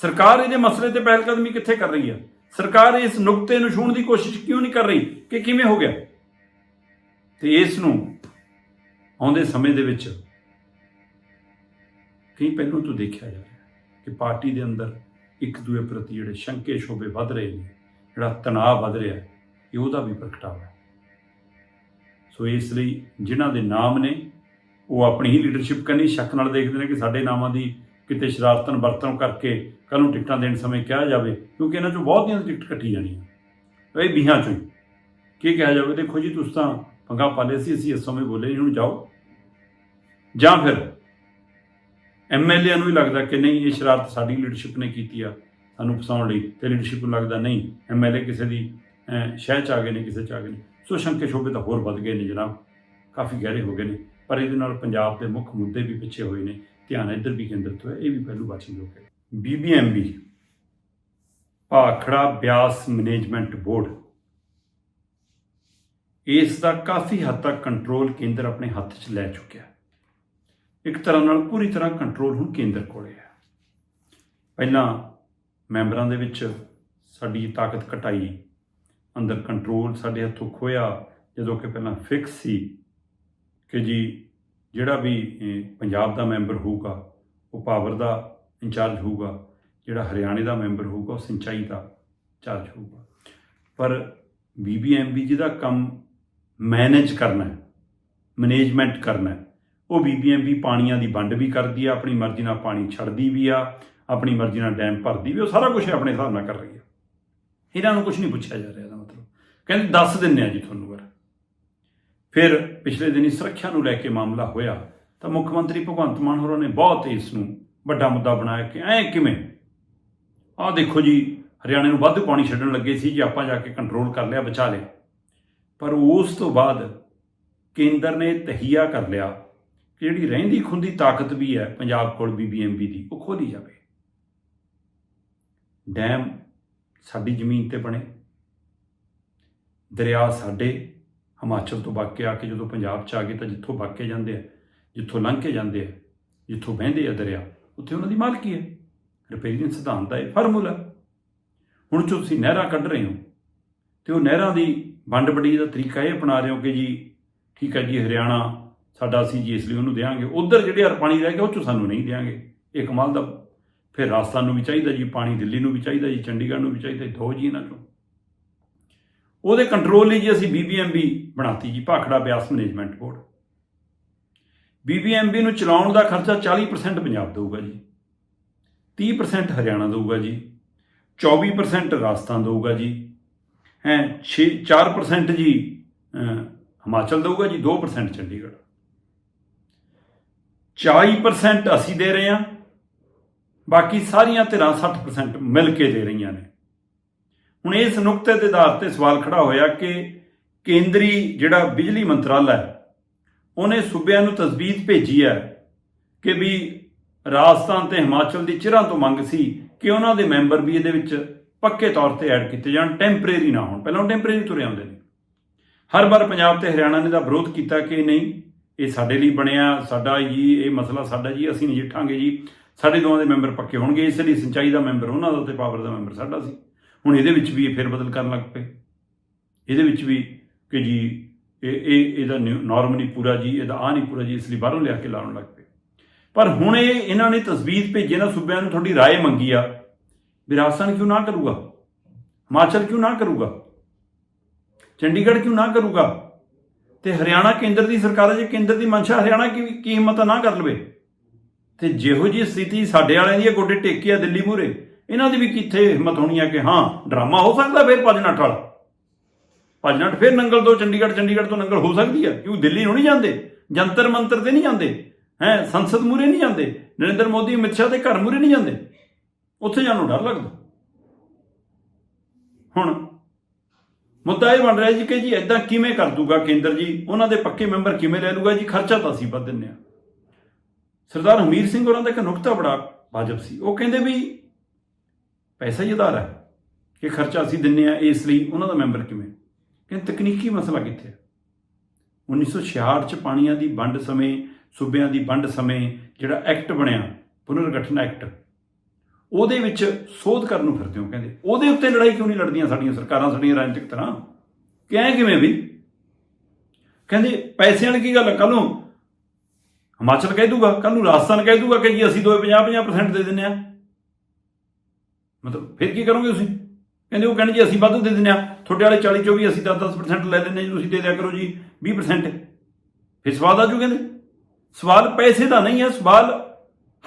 ਸਰਕਾਰ ਇਹਦੇ ਮਸਲੇ ਤੇ ਪਹਿਲਕਦਮੀ ਕਿੱਥੇ ਕਰ ਰਹੀ ਆ? ਸਰਕਾਰ ਇਸ ਨੁਕਤੇ ਨੂੰ ਛੂਹਣ ਦੀ ਕੋਸ਼ਿਸ਼ ਕਿਉਂ ਨਹੀਂ ਕਰ ਰਹੀ? ਕਿ ਕਿਵੇਂ ਹੋ ਗਿਆ? ਤੇ ਇਸ ਨੂੰ ਆਉਂਦੇ ਸਮੇਂ ਦੇ ਵਿੱਚ ਕਈ ਪਹਿਲੂ ਤੋਂ ਦੇਖਿਆ ਜਾ ਰਿਹਾ ਕਿ ਪਾਰਟੀ ਦੇ ਅੰਦਰ ਇੱਕ ਦੂਏ ਪ੍ਰਤੀ ਜਿਹੜੇ ਸ਼ੰਕੇ ਸ਼ੋਬੇ ਵੱਧ ਰਹੇ ਨੇ। ਜਿਹੜਾ ਤਣਾਅ ਵੱਧ ਰਿਹਾ, ਇਹ ਉਹਦਾ ਵੀ ਪ੍ਰਗਟਾਵਾ ਹੈ। ਸੋ ਇਸ ਲਈ ਜਿਨ੍ਹਾਂ ਦੇ ਨਾਮ ਨੇ, ਉਹ ਆਪਣੀ ਹੀ ਲੀਡਰਸ਼ਿਪ ਕਰਨੀ, ਸ਼ੱਕ ਨਾਲ ਦੇਖਦੇ ਨੇ ਕਿ ਸਾਡੇ ਨਾਮਾਂ ਦੀ ਕਿਤੇ ਸ਼ਰਾਰਤਨ ਵਰਤੋਂ ਕਰਕੇ ਕੱਲ ਨੂੰ ਟਿਕਟਾਂ ਦੇਣ ਸਮੇਂ ਕਿਹਾ ਜਾਵੇ, ਕਿਉਂਕਿ ਇਹਨਾਂ ਚੋਂ ਬਹੁਤੀਆਂ ਦੀ ਟਿਕਟ ਕੱਟੀ ਜਾਣੀ ਹੈ। ਇਹ ਵੀਹਾਂ ਚੋਂ ਹੀ। ਕੀ ਕਿਹਾ ਜਾਵੇ? ਦੇਖੋ ਜੀ, ਤੁਸੀਂ ਤਾਂ ਪੰਗਾ ਪਾਲੇ ਸੀ, ਅਸੀਂ ਇਸ ਸਮੇਂ ਬੋਲੇ ਹੁਣ ਜਾਓ। ਜਾਂ ਫਿਰ ਐਮਐਲਏ ਨੂੰ ਹੀ ਲੱਗਦਾ ਕਿ ਨਹੀਂ, ਇਹ ਸ਼ਰਾਰਤ ਸਾਡੀ ਲੀਡਰਸ਼ਿਪ ਨੇ ਕੀਤੀ ਆ। ਸਾਨੂੰ ਫਸਾਉਣ ਲਈ ਤੇ ਲੀਡਰਸ਼ਿਪ ਨੂੰ ਲੱਗਦਾ ਨਹੀਂ ਐਮਐਲਏ ਕਿਸੇ ਦੀ ਅਹ, ਸ਼ਹਿ ਚ ਆ ਗਏ ਨੇ ਕਿਸੇ ਚ ਆ ਗਏ ਨੇ। ਸੋ ਸ਼ੰਕੇ ਸ਼ੋਭੇ ਤਾਂ ਹੋਰ ਵੱਧ ਗਏ ਨੇ ਜਨਾਬ ਕਾਫੀ ਗਹਿਰੇ ਹੋ ਗਏ ਨੇ। ਪਰ ਇਹਦੇ ਨਾਲ ਪੰਜਾਬ ਦੇ ਮੁੱਖ ਮੁੱਦੇ ਵੀ ਪਿੱਛੇ ਹੋਏ ਨੇ ਧਿਆਨ ਇੱਧਰ ਵੀ ਕੇਂਦਰਿਤ ਹੋਇਆ ਇਹ ਵੀ ਪਹਿਲੂ ਵਾਚਨਯੋਗ ਹੈ। BBMB Bhakra Beas management board. ਇਸ ਦਾ ਕਾਫੀ ਹੱਦ ਤੱਕ ਕੰਟਰੋਲ ਕੇਂਦਰ ਆਪਣੇ ਹੱਥ 'ਚ ਲੈ ਚੁੱਕਿਆ ਇੱਕ ਤਰ੍ਹਾਂ ਨਾਲ ਪੂਰੀ ਤਰ੍ਹਾਂ ਕੰਟਰੋਲ ਹੁਣ ਕੇਂਦਰ ਕੋਲੇ ਹੈ। ਪਹਿਲਾਂ ਮੈਂਬਰਾਂ ਦੇ ਵਿੱਚ ਸਾਡੀ ਤਾਕਤ ਘਟਾਈ। ਅੰਦਰ ਕੰਟਰੋਲ ਸਾਡੇ ਹੱਥੋਂ ਖੋਇਆ ਜਦੋਂ ਕਿ ਪਹਿਲਾਂ ਫਿਕਸ ਸੀ ਕਿ ਜੀ ਜਿਹੜਾ ਵੀ ਪੰਜਾਬ ਦਾ ਮੈਂਬਰ ਹੋਊਗਾ, ਉਹ ਪਾਵਰ ਦਾ ਇੰਚਾਰਜ ਹੋਊਗਾ। ਜਿਹੜਾ ਹਰਿਆਣੇ ਦਾ ਮੈਂਬਰ ਹੋਊਗਾ, ਉਹ ਸਿੰਚਾਈ ਦਾ ਇੰਚਾਰਜ ਹੋਊਗਾ। ਪਰ ਬੀਬੀਐਮਬੀ ਜਿਹਦਾ ਕੰਮ ਮੈਨੇਜ ਕਰਨਾ ਹੈ ਮੈਨੇਜਮੈਂਟ ਕਰਨਾ ਹੈ। ਉਹ ਬੀਬੀਐਮਬੀ ਪਾਣੀਆਂ ਦੀ ਵੰਡ ਵੀ ਕਰਦੀ ਆ, ਆਪਣੀ ਮਰਜ਼ੀ ਨਾਲ ਪਾਣੀ ਛੱਡਦੀ ਵੀ ਆ। ਆਪਣੀ ਮਰਜ਼ੀ ਨਾਲ ਡੈਮ ਭਰਦੀ ਵੀ, ਉਹ ਸਾਰਾ ਕੁਝ ਆਪਣੇ ਹਿਸਾਬ ਨਾਲ ਕਰ ਰਹੀ ਹੈ। ਇਹਨਾਂ ਨੂੰ ਕੁਝ ਨਹੀਂ ਪੁੱਛਿਆ ਜਾ ਰਿਹਾ ਇਹਦਾ ਮਤਲਬ। ਕਹਿੰਦੇ ਦੱਸ ਦਿੰਨੇ ਆ ਜੀ ਤੁਹਾਨੂੰ ਪਰ। ਫਿਰ ਪਿਛਲੇ ਦਿਨੀ ਸੁਰੱਖਿਆ ਨੂੰ ਲੈ ਕੇ ਮਾਮਲਾ ਹੋਇਆ, ਤਾਂ ਮੁੱਖ ਮੰਤਰੀ ਭਗਵੰਤ ਮਾਨ ਹੋਰਾਂ ਨੇ ਬਹੁਤ ਇਸ ਨੂੰ ਵੱਡਾ ਮੁੱਦਾ ਬਣਾਇਆ ਕਿ ਐ ਕਿਵੇਂ? ਆਹ ਦੇਖੋ ਜੀ, ਹਰਿਆਣੇ ਨੂੰ ਵੱਧ ਪਾਣੀ ਛੱਡਣ ਲੱਗੇ ਸੀ, ਜੇ ਆਪਾਂ ਜਾ ਕੇ ਕੰਟਰੋਲ ਕਰ ਲਿਆ, ਬਚਾ ਲਿਆ। ਪਰ ਉਸ ਤੋਂ ਬਾਅਦ ਕੇਂਦਰ ਨੇ ਤਹੀਆ ਕਰ ਲਿਆ ਕਿ ਜਿਹੜੀ ਰਹਿੰਦੀ ਖੁੰਦੀ ਤਾਕਤ ਵੀ ਹੈ, ਪੰਜਾਬ ਕੋਲ ਬੀਬੀਐਮਬੀ ਦੀ, ਉਹ ਖੋਲੀ ਜਾਵੇ। ਡੈਮ ਸਾਡੀ ਜ਼ਮੀਨ ਤੇ ਬਣੇ। ਦਰਿਆ ਸਾਡੇ ਹਿਮਾਚਲ ਤੋਂ ਵਗ ਆ ਕੇ ਜਦੋਂ ਪੰਜਾਬ ਚ ਆ ਗਏ ਤਾਂ ਜਿੱਥੋਂ ਵਗ ਜਾਂਦੇ ਆ, ਜਿੱਥੋਂ ਲੰਘ ਕੇ ਜਾਂਦੇ ਆ, ਜਿੱਥੋਂ ਵਹਿੰਦੇ ਆ ਦਰਿਆ, ਉੱਥੇ ਉਹਨਾਂ ਦੀ ਮਾਲਕੀ ਹੈ। ਰਿਪੇਰੀਅਨ ਸਿਧਾਂਤ ਦਾ ਇਹ ਫਾਰਮੂਲਾ ਹੁਣ ਜੋ ਤੁਸੀਂ ਨਹਿਰਾਂ ਕੱਢ ਰਹੇ ਹੋ ਤੇ ਉਹ ਨਹਿਰਾਂ ਦੀ ਵੰਡ ਵੰਡੀ ਦਾ ਤਰੀਕਾ ਇਹ ਅਪਣਾ ਰਹੇ ਹੋ ਕਿ ਜੀ ਠੀਕ ਹੈ ਜੀ, ਹਰਿਆਣਾ ਸਾਡਾ ਸੀ ਜੀ ਇਸ ਲਈ ਉਹਨੂੰ ਦੇਵਾਂਗੇ ਉਧਰ ਜਿਹੜੇ ਹਰ ਪਾਣੀ ਰਹਿ ਗਿਆ ਉਹ ਚੋਂ ਸਾਨੂੰ ਨਹੀਂ ਦੇਵਾਂਗੇ ਇਹ ਕਮਾਲ ਦਾ ਫਿਰ ਰਾਜਸਥਾਨ ਨੂੰ ਵੀ ਚਾਹੀਦਾ ਜੀ, ਪਾਣੀ ਦਿੱਲੀ ਨੂੰ ਵੀ ਚਾਹੀਦਾ ਜੀ, ਚੰਡੀਗੜ੍ਹ ਨੂੰ ਵੀ ਚਾਹੀਦਾ ਦੋ ਜੀ ਇਹਨਾਂ ਚੋਂ। ਉਹਦੇ ਕੰਟਰੋਲ ਲਈ ਜੀ ਅਸੀਂ ਬੀਬੀਐਮਬੀ ਬਣਾਤੀ ਜੀ, Bhakra Beas management board BBMB ਨੂੰ ਚਲਾਉਣ ਦਾ ਖਰਚਾ 40% ਪੰਜਾਬ ਦੇਊਗਾ ਜੀ 30% ਹਰਿਆਣਾ ਦੇਊਗਾ ਜੀ 24% ਰਾਜਸਥਾਨ ਦੇਊਗਾ ਜੀ, ਹੈ 6 4% ਜੀ ਹਿਮਾਚਲ ਦੇਊਗਾ ਜੀ 2% ਚੰਡੀਗੜ੍ਹ। 40% ਅਸੀਂ ਦੇ ਰਹੇ ਹਾਂ। ਬਾਕੀ ਸਾਰੀਆਂ ਧਿਰਾਂ 60% ਮਿਲ ਕੇ ਦੇ ਰਹੀਆਂ ਨੇ। ਹੁਣ ਇਸ ਨੁਕਤੇ ਦੇ ਆਧਾਰ ਤੇ ਸਵਾਲ ਖੜਾ ਹੋਇਆ ਕਿ ਕੇਂਦਰੀ ਜਿਹੜਾ ਬਿਜਲੀ ਮੰਤਰਾਲਾ ਹੈ, ਉਹਨੇ ਸੂਬਿਆਂ ਨੂੰ ਤਜਵੀਜ਼ ਭੇਜੀ ਹੈ ਕਿ ਵੀ ਰਾਜਸਥਾਨ ਤੇ ਹਿਮਾਚਲ ਦੀ ਚਿਰਾਂ ਤੋਂ ਮੰਗ ਸੀ ਕਿ ਉਹਨਾਂ ਦੇ ਮੈਂਬਰ ਵੀ ਇਹਦੇ ਵਿੱਚ ਪੱਕੇ ਤੌਰ ਤੇ ਐਡ ਕੀਤੇ ਜਾਣ, ਟੈਂਪਰੇਰੀ ਨਾ ਹੋਣ। ਪਹਿਲਾਂ ਟੈਂਪਰੇਰੀ ਤੁਰੇ ਆਉਂਦੇ ਨੇ। ਹਰ ਵਾਰ ਪੰਜਾਬ ਤੇ ਹਰਿਆਣਾ ਨੇ ਦਾ ਵਿਰੋਧ ਕੀਤਾ ਕਿ ਨਹੀਂ, ਇਹ ਸਾਡੇ ਲਈ ਬਣਿਆ, ਸਾਡਾ ਜੀ, ਇਹ ਮਸਲਾ ਸਾਡਾ ਜੀ, ਅਸੀਂ ਨਜਿੱਠਾਂਗੇ ਜੀ। ਸਾਡੇ ਦੋਵਾਂ ਦੇ ਮੈਂਬਰ ਪੱਕੇ ਹੋਣਗੇ ਇਸ ਲਈ ਸਿੰਚਾਈ ਦਾ ਮੈਂਬਰ ਉਹਨਾਂ ਦਾ ਤੇ ਪਾਵਰ ਦਾ ਮੈਂਬਰ ਸਾਡਾ ਸੀ ਹੁਣ ਇਹਦੇ ਵਿੱਚ ਵੀ ਇਹ ਫੇਰ ਬਦਲ ਕਰਨ ਲੱਗ ਪਏ ਇਹਦੇ ਵਿੱਚ ਵੀ ਕਿ ਜੀ ਇਹ ਇਹ ਇਹਦਾ ਨਾਰਮ ਨਹੀਂ ਪੂਰਾ ਜੀ ਇਹਦਾ ਆ ਨਹੀਂ ਪੂਰਾ ਜੀ ਇਸ ਲਈ ਬਾਹਰੋਂ ਲਿਆ ਕੇ ਲਾਉਣ ਲੱਗ ਪਏ ਪਰ ਹੁਣ ਇਹ ਇਹਨਾਂ ਨੇ ਤਸਵੀਰ ਭੇਜੇ ਨਾ ਸੂਬਿਆਂ ਨੂੰ ਤੁਹਾਡੀ رائے ਮੰਗੀ ਆ ਵੀ ਰਾਜਸਥਾਨ ਕਿਉਂ ਨਾ ਕਰੂਗਾ ਹਿਮਾਚਲ ਕਿਉਂ ਨਾ ਕਰੂਗਾ ਚੰਡੀਗੜ੍ਹ ਕਿਉਂ ਨਾ ਕਰੂਗਾ ਤੇ ਹਰਿਆਣਾ ਕੇਂਦਰ ਦੀ ਸਰਕਾਰ ਹੈ ਜੇ ਕੇਂਦਰ ਦੀ ਮਨਸ਼ਾ ਹਰਿਆਣਾ ਕੀ ਕੀ ਹਿੰਮਤ ਆ ਨਾ ਕਰ ਲਵੇ ਤੇ ਜਿਹੋ ਜੀ ਸਥਿਤੀ ਸਾਡੇ ਵਾਲਿਆਂ ਦੀ ਗੋਡੇ ਟੇਕੀ ਆ ਦਿੱਲੀ ਮੂਰੇ ਇਹਨਾਂ ਦੀ ਵੀ ਕਿੱਥੇ ਹਿੰਮਤ ਹੋਣੀ ਆ ਕਿ ਹਾਂ, ਡਰਾਮਾ ਹੋ ਸਕਦਾ ਫਿਰ ਭੱਜ ਵਾਲਾ। ਭੱਜ ਫਿਰ ਨੰਗਲ ਤੋਂ ਚੰਡੀਗੜ੍ਹ ਚੰਡੀਗੜ੍ਹ ਤੋਂ ਨੰਗਲ ਹੋ ਸਕਦੀ ਹੈ ਕਿਉਂ ਦਿੱਲੀ ਨੂੰ ਨਹੀਂ ਜਾਂਦੇ? ਜੰਤਰ ਮੰਤਰ ਤੇ ਨਹੀਂ ਜਾਂਦੇ? ਹੈ, ਸੰਸਦ ਮੂਰੇ ਨਹੀਂ ਜਾਂਦੇ? ਨਰਿੰਦਰ ਮੋਦੀ, ਅਮਿਤ ਸ਼ਾਹ ਦੇ ਘਰ ਮੂਰੇ ਨਹੀਂ ਜਾਂਦੇ? ਉੱਥੇ ਜਾਣ ਨੂੰ ਡਰ ਲੱਗਦਾ। ਹੁਣ ਮੁੱਦਾ ਇਹ ਬਣ ਰਿਹਾ ਜੀ ਕਿ ਜੀ ਐਦਾਂ ਕਿਵੇਂ ਕਰ ਦੂਗਾ ਕੇਂਦਰ ਜੀ? ਉਹਨਾਂ ਦੇ ਪੱਕੇ ਮੈਂਬਰ ਕਿਵੇਂ ਲੈ ਲੂਗਾ ਜੀ? ਖਰਚਾ ਤਾਂ ਅਸੀਂ ਵੱਧ ਦਿੰਨੇ ਆ ਸਰਦਾਰ ਹਮੀਰ ਸਿੰਘ ਹੋਰਾਂ ਦਾ ਇੱਕ ਨੁਕਤਾ ਬੜਾ ਵਾਜਬ ਸੀ। ਉਹ ਕਹਿੰਦੇ ਵੀ ਪੈਸਾ ਹੀ ਆਧਾਰ ਹੈ ਕਿ ਖਰਚਾ ਅਸੀਂ ਦਿੰਨੇ ਆ, ਇਸ ਲਈ ਉਹਨਾਂ ਦਾ ਮੈਂਬਰ ਕਿਵੇਂ? ਕਹਿੰਦੇ ਤਕਨੀਕੀ ਮਸਲਾ ਕਿੱਥੇ ਹੈ? 1966 ਚ ਪਾਣੀਆਂ ਦੀ ਵੰਡ ਸਮੇਂ, ਸੂਬਿਆਂ ਦੀ ਵੰਡ ਸਮੇਂ ਜਿਹੜਾ ਐਕਟ ਬਣਿਆ, ਪੁਨਰਗਠਨ ਐਕਟ, ਉਹਦੇ ਵਿੱਚ ਸੋਧ ਕਰਨ ਨੂੰ ਫਿਰਦੇ ਹੋ, ਕਹਿੰਦੇ। ਉਹਦੇ ਉੱਤੇ ਲੜਾਈ ਕਿਉਂ ਨਹੀਂ ਲੜਦੀਆਂ ਸਾਡੀਆਂ ਸਰਕਾਰਾਂ, ਸਾਡੀਆਂ ਰਾਜਨੀਤਿਕ ਤਰ੍ਹਾਂ? ਕਿ ਕਿਵੇਂ ਵੀ? ਕਹਿੰਦੇ ਪੈਸਿਆਂ ਵਾਲੀ ਕੀ ਗੱਲ ਕੱਲ ਨੂੰ ਹਿਮਾਚਲ ਕਹਿ ਦੂਗਾ ਕੱਲ ਨੂੰ ਰਾਜਸਥਾਨ ਕਹਿ ਦੂਗਾ ਕਿ ਜੀ ਅਸੀਂ ਦੋਏ 50 50% ਦੇ ਦਿੰਨੇ ਆ ਮਤਲਬ ਫਿਰ ਕੀ ਕਰੋਗੇ ਤੁਸੀਂ? ਕਹਿੰਦੇ ਉਹ ਕਹਿੰਦੇ ਜੀ ਅਸੀਂ ਵੱਧ ਦੇ ਦਿੰਨੇ ਆ ਤੁਹਾਡੇ ਵਾਲੇ 40 ਚੋਂ ਵੀ ਅਸੀਂ 10 10% ਲੈ ਲੈਂਦੇ ਜੀ, ਤੁਸੀਂ ਦੇ ਦਿਆ ਕਰੋ ਜੀ 20% ਫਿਰ ਸਵਾਲ ਆ ਜੂ ਕਹਿੰਦੇ। ਸਵਾਲ ਪੈਸੇ ਦਾ ਨਹੀਂ ਹੈ, ਸਵਾਲ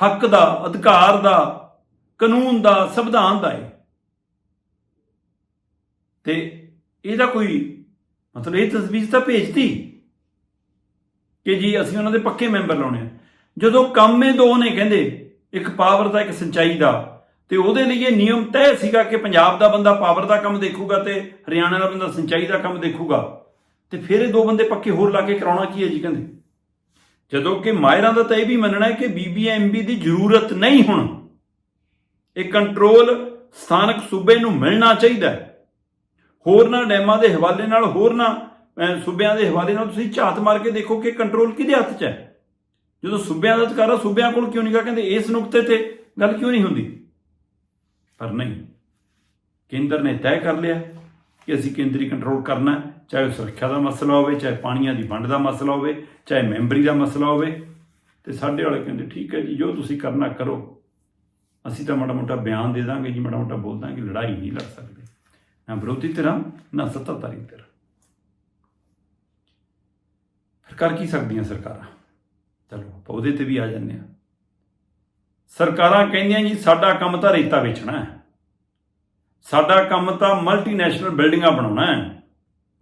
ਹੱਕ ਦਾ, ਅਧਿਕਾਰ ਦਾ, ਕਾਨੂੰਨ ਦਾ, ਸੰਵਿਧਾਨ ਦਾ ਹੈ। ਤੇ ਇਹਦਾ ਕੋਈ ਮਤਲਬ ਇਹ ਤਸਵੀਰ ਤਾਂ ਭੇਜਤੀ। ਕਿ ਜੀ ਅਸੀਂ ਉਹਨਾਂ ਦੇ ਪੱਕੇ ਮੈਂਬਰ ਲਾਉਣੇ ਆ। ਜਦੋਂ ਕੰਮ ਇਹ ਦੋ ਨੇ ਕਹਿੰਦੇ, ਇੱਕ ਪਾਵਰ ਦਾ, ਇੱਕ ਸਿੰਚਾਈ ਦਾ, ਤੇ ਉਹਦੇ ਲਈ ਇਹ ਨਿਯਮ ਤੈਅ ਸੀਗਾ ਕਿ ਪੰਜਾਬ ਦਾ ਬੰਦਾ ਪਾਵਰ ਦਾ ਕੰਮ ਦੇਖੂਗਾ ਤੇ ਹਰਿਆਣਾ ਦਾ ਬੰਦਾ ਸਿੰਚਾਈ ਦਾ ਕੰਮ ਦੇਖੂਗਾ। ਤੇ ਫਿਰ ਇਹ ਦੋ ਬੰਦੇ ਪੱਕੇ ਹੋਰ ਲਾ ਕੇ ਕਰਾਉਣਾ ਕੀ ਹੈ ਜੀ ਕਹਿੰਦੇ? ਜਦੋਂ ਕਿ ਮਾਇਰਾਂ ਦਾ ਤਾਂ ਇਹ ਵੀ ਮੰਨਣਾ ਹੈ ਕਿ ਬੀਬੀਐਮਬੀ ਦੀ ਜ਼ਰੂਰਤ ਨਹੀਂ ਹੁਣ। ਇਹ ਕੰਟਰੋਲ ਸਥਾਨਕ ਸੂਬੇ ਨੂੰ ਮਿਲਣਾ ਚਾਹੀਦਾ ਹੈ। ਹੋਰਨਾਂ ਡੈਮਾਂ ਦੇ ਹਵਾਲੇ ਨਾਲ, ਹੋਰ ਨਾ ਸੂਬਿਆਂ ਦੇ ਹਵਾਲੇ ਨਾਲ ਤੁਸੀਂ ਝਾਤ ਮਾਰ ਕੇ ਦੇਖੋ ਕਿ ਕੰਟਰੋਲ ਕਿਹਦੇ ਹੱਥ 'ਚ ਹੈ। ਜਦੋਂ ਸੂਬਿਆਂ ਦਾ ਅਧਿਕਾਰ ਆ, ਸੂਬਿਆਂ ਕੋਲ ਕਿਉਂ ਨਹੀਂ ਨਹੀਂਗਾ ਕਹਿੰਦੇ ਇਸ ਨੁਕਤੇ ਤੇ ਗੱਲ ਕਿਉਂ ਨਹੀਂ ਹੁੰਦੀ? ਪਰ ਨਹੀਂ। ਕੇਂਦਰ ਨੇ ਤੈਅ ਕਰ ਲਿਆ ਕਿ ਅਸੀਂ ਕੇਂਦਰੀ ਕੰਟਰੋਲ ਕਰਨਾ ਚਾਹੇ ਉਹ ਸੁਰੱਖਿਆ ਦਾ ਮਸਲਾ ਹੋਵੇ, ਚਾਹੇ ਪਾਣੀਆਂ ਦੀ ਵੰਡ ਦਾ ਮਸਲਾ ਹੋਵੇ, ਚਾਹੇ ਮੈਂਬਰੀ ਦਾ ਮਸਲਾ ਹੋਵੇ। ਤੇ ਸਾਡੇ ਵਾਲੇ ਕਹਿੰਦੇ, ਠੀਕ ਹੈ ਜੀ, ਜੋ ਤੁਸੀਂ ਕਰਨਾ ਕਰੋ। ਅਸੀਂ ਤਾਂ ਮਾੜਾ ਮੋਟਾ ਬਿਆਨ ਦੇ ਦਾਂਗੇ ਜੀ, ਮਾੜਾ ਮੋਟਾ ਬੋਲ ਦਾਂਗੇ, ਲੜਾਈ ਨਹੀਂ ਲੜ ਸਕਦੇ। ਨਾ ਵਿਰੋਧੀ ਧਿਰਾਂ, ਨਾ ਸੱਤਾਧਾਰੀ ਧਿਰਾਂ ਫਿਰ ਕਰ ਕੀ ਸਕਦੀਆਂ ਸਰਕਾਰਾਂ? ਚਲੋ, ਆਪਾਂ ਉਹਦੇ ਤੇ ਵੀ ਆ ਜਾਂਦੇ ਆ ਸਰਕਾਰਾਂ ਕਹਿੰਦੀਆਂ ਜੀ, ਸਾਡਾ ਕੰਮ ਤਾਂ ਰੇਤਾ ਵੇਚਣਾ ਹੈ। ਸਾਡਾ ਕੰਮ ਤਾਂ ਮਲਟੀਨੈਸ਼ਨਲ ਬਿਲਡਿੰਗਾਂ ਬਣਾਉਣਾ ਹੈ।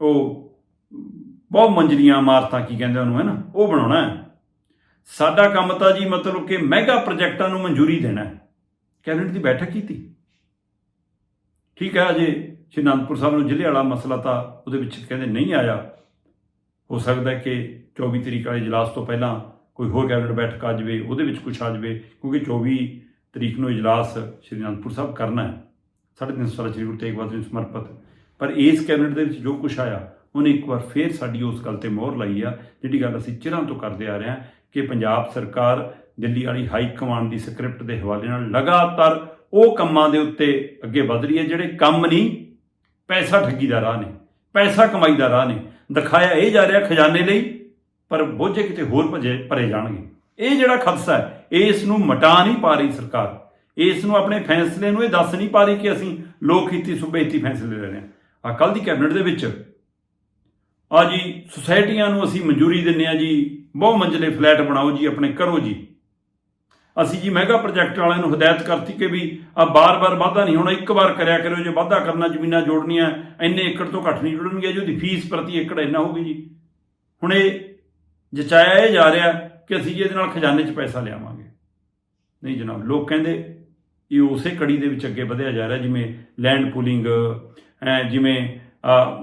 ਉਹ ਬਹੁਤ ਮੰਜ਼ਲੀਆਂ ਇਮਾਰਤਾਂ, ਕੀ ਕਹਿੰਦੇ ਉਹਨੂੰ, ਹੈ ਨਾ, ਉਹ ਬਣਾਉਣਾ ਹੈ। ਸਾਡਾ ਕੰਮ ਤਾਂ ਜੀ ਮਤਲਬ ਕਿ ਮੈਗਾ ਪ੍ਰੋਜੈਕਟਾਂ ਨੂੰ ਮਨਜ਼ੂਰੀ ਦੇਣਾ ਹੈ। ਕੈਬਨਿਟ ਦੀ ਬੈਠਕ ਕੀਤੀ। ਠੀਕ ਹੈ, ਅਜੇ ਸ਼੍ਰੀ ਅਨੰਦਪੁਰ ਸਾਹਿਬ ਨੂੰ ਜ਼ਿਲ੍ਹੇ ਵਾਲਾ ਮਸਲਾ ਤਾਂ ਉਹਦੇ ਵਿੱਚ ਕਹਿੰਦੇ ਨਹੀਂ ਆਇਆ। ਹੋ ਸਕਦਾ ਕਿ 24 ਤਰੀਕ ਵਾਲੇ ਇਜਲਾਸ ਤੋਂ ਪਹਿਲਾਂ ਕੋਈ ਹੋਰ ਕੈਬਨਿਟ ਬੈਠਕ ਆ ਜਾਵੇ, ਉਹਦੇ ਵਿੱਚ ਕੁਝ ਆ ਜਾਵੇ, ਕਿਉਂਕਿ 24 ਤਰੀਕ ਨੂੰ ਇਜਲਾਸ ਸ਼੍ਰੀ ਅਨੰਦਪੁਰ ਸਾਹਿਬ ਕਰਨਾ ਹੈ। ਸਾਢੇ ਤਿੰਨ ਸੌ ਸਾਲ ਸ਼੍ਰੀ ਗੁਰੂ ਤੇਗ ਬਹਾਦਰ ਜੀ ਨੂੰ ਸਮਰਪਿਤ। ਪਰ ਇਸ ਕੈਬਨਿਟ ਦੇ ਵਿੱਚ ਜੋ ਕੁਝ ਆਇਆ, ਉਹਨੇ ਇੱਕ ਵਾਰ ਫੇਰ ਸਾਡੀ ਉਸ ਗੱਲ ਤੇ ਮੋਹਰ ਲਾਈ ਆ, ਜਿਹੜੀ ਗੱਲ ਅਸੀਂ ਚਿਰਾਂ ਤੋਂ ਕਰਦੇ ਆ ਰਹੇ ਹਾਂ ਕਿ ਪੰਜਾਬ ਸਰਕਾਰ ਦਿੱਲੀ ਵਾਲੀ ਹਾਈ ਕਮਾਂਡ ਦੀ ਸਕ੍ਰਿਪਟ ਦੇ ਹਵਾਲੇ ਨਾਲ ਲਗਾਤਾਰ ਉਹ ਕੰਮਾਂ ਦੇ ਉੱਤੇ ਅੱਗੇ ਵਧ ਰਹੀ ਹੈ, ਜਿਹੜੇ ਕੰਮ ਨਹੀਂ, ਪੈਸਾ ਠੱਗੀ ਦਾ ਰਾਹ ਨੇ, ਪੈਸਾ ਕਮਾਈ ਦਾ ਰਾਹ ਨੇ। ਦਿਖਾਇਆ ਇਹ ਜਾ ਰਿਹਾ ਖਜ਼ਾਨੇ ਲਈ, ਪਰ ਬੋਝੇ ਕਿਤੇ ਹੋਰ ਭਜੇ, ਭਰੇ ਜਾਣਗੇ। ਇਹ ਜਿਹੜਾ ਖਦਸ਼ਾ ਹੈ, ਇਸ ਨੂੰ ਮਟਾ ਨਹੀਂ ਪਾ ਰਹੀ ਸਰਕਾਰ। ਇਸ ਨੂੰ ਆਪਣੇ ਫੈਸਲੇ ਨੂੰ ਇਹ ਦੱਸ ਨਹੀਂ ਪਾ ਰਹੀ ਕਿ ਅਸੀਂ ਲੋਕ ਹਿੱਤੀ, ਸੂਬੇ ਹਿੱਤੀ ਫੈਸਲੇ ਲੈ ਰਹੇ ਹਾਂ। ਆ ਕੱਲ ਦੀ ਕੈਬਨਿਟ ਦੇ ਵਿੱਚ ਆ ਜੀ, ਸੁਸਾਇਟੀਆਂ ਨੂੰ ਅਸੀਂ ਮਨਜ਼ੂਰੀ ਦਿੰਨੇ ਆ ਜੀ, ਬਹੁ ਮੰਜ਼ਲੇ ਫਲੈਟ ਬਣਾਓ ਜੀ, ਆਪਣੇ ਕਰੋ ਜੀ। ਅਸੀਂ ਜੀ ਮਹਿੰਗਾ ਪ੍ਰੋਜੈਕਟ ਵਾਲਿਆਂ ਨੂੰ ਹਦਾਇਤ ਕਰਤੀ ਕਿ ਵੀ ਆ ਬਾਰ-ਬਾਰ ਵਾਧਾ ਨਹੀਂ ਹੋਣਾ, ਇੱਕ ਵਾਰ ਕਰਿਆ ਕਰੋ ਜੇ ਵਾਧਾ ਕਰਨਾ ਜ਼ਮੀਨਾਂ ਜੋੜਨੀਆਂ ਇੰਨੇ ਏਕੜ ਤੋਂ ਘੱਟ ਨਹੀਂ ਜੁੜਨਗੀਆਂ ਜੀ ਉਹਦੀ ਫੀਸ ਪ੍ਰਤੀ ਏਕੜ ਇੰਨਾ ਹੋਊਗੀ ਜੀ। ਹੁਣ ਇਹ ਜਚਾਇਆ ਇਹ ਜਾ ਰਿਹਾ ਕਿ ਅਸੀਂ ਜੀ ਇਹਦੇ ਨਾਲ ਖਜ਼ਾਨੇ 'ਚ ਪੈਸਾ ਲਿਆਵਾਂਗੇ। ਨਹੀਂ ਜਨਾਬ, ਲੋਕ ਕਹਿੰਦੇ ਇਹ ਉਸੇ ਕੜੀ ਦੇ ਵਿੱਚ ਅੱਗੇ ਵਧਿਆ ਜਾ ਰਿਹਾ, ਜਿਵੇਂ ਲੈਂਡ ਪੂਲਿੰਗ ਜਿਵੇਂ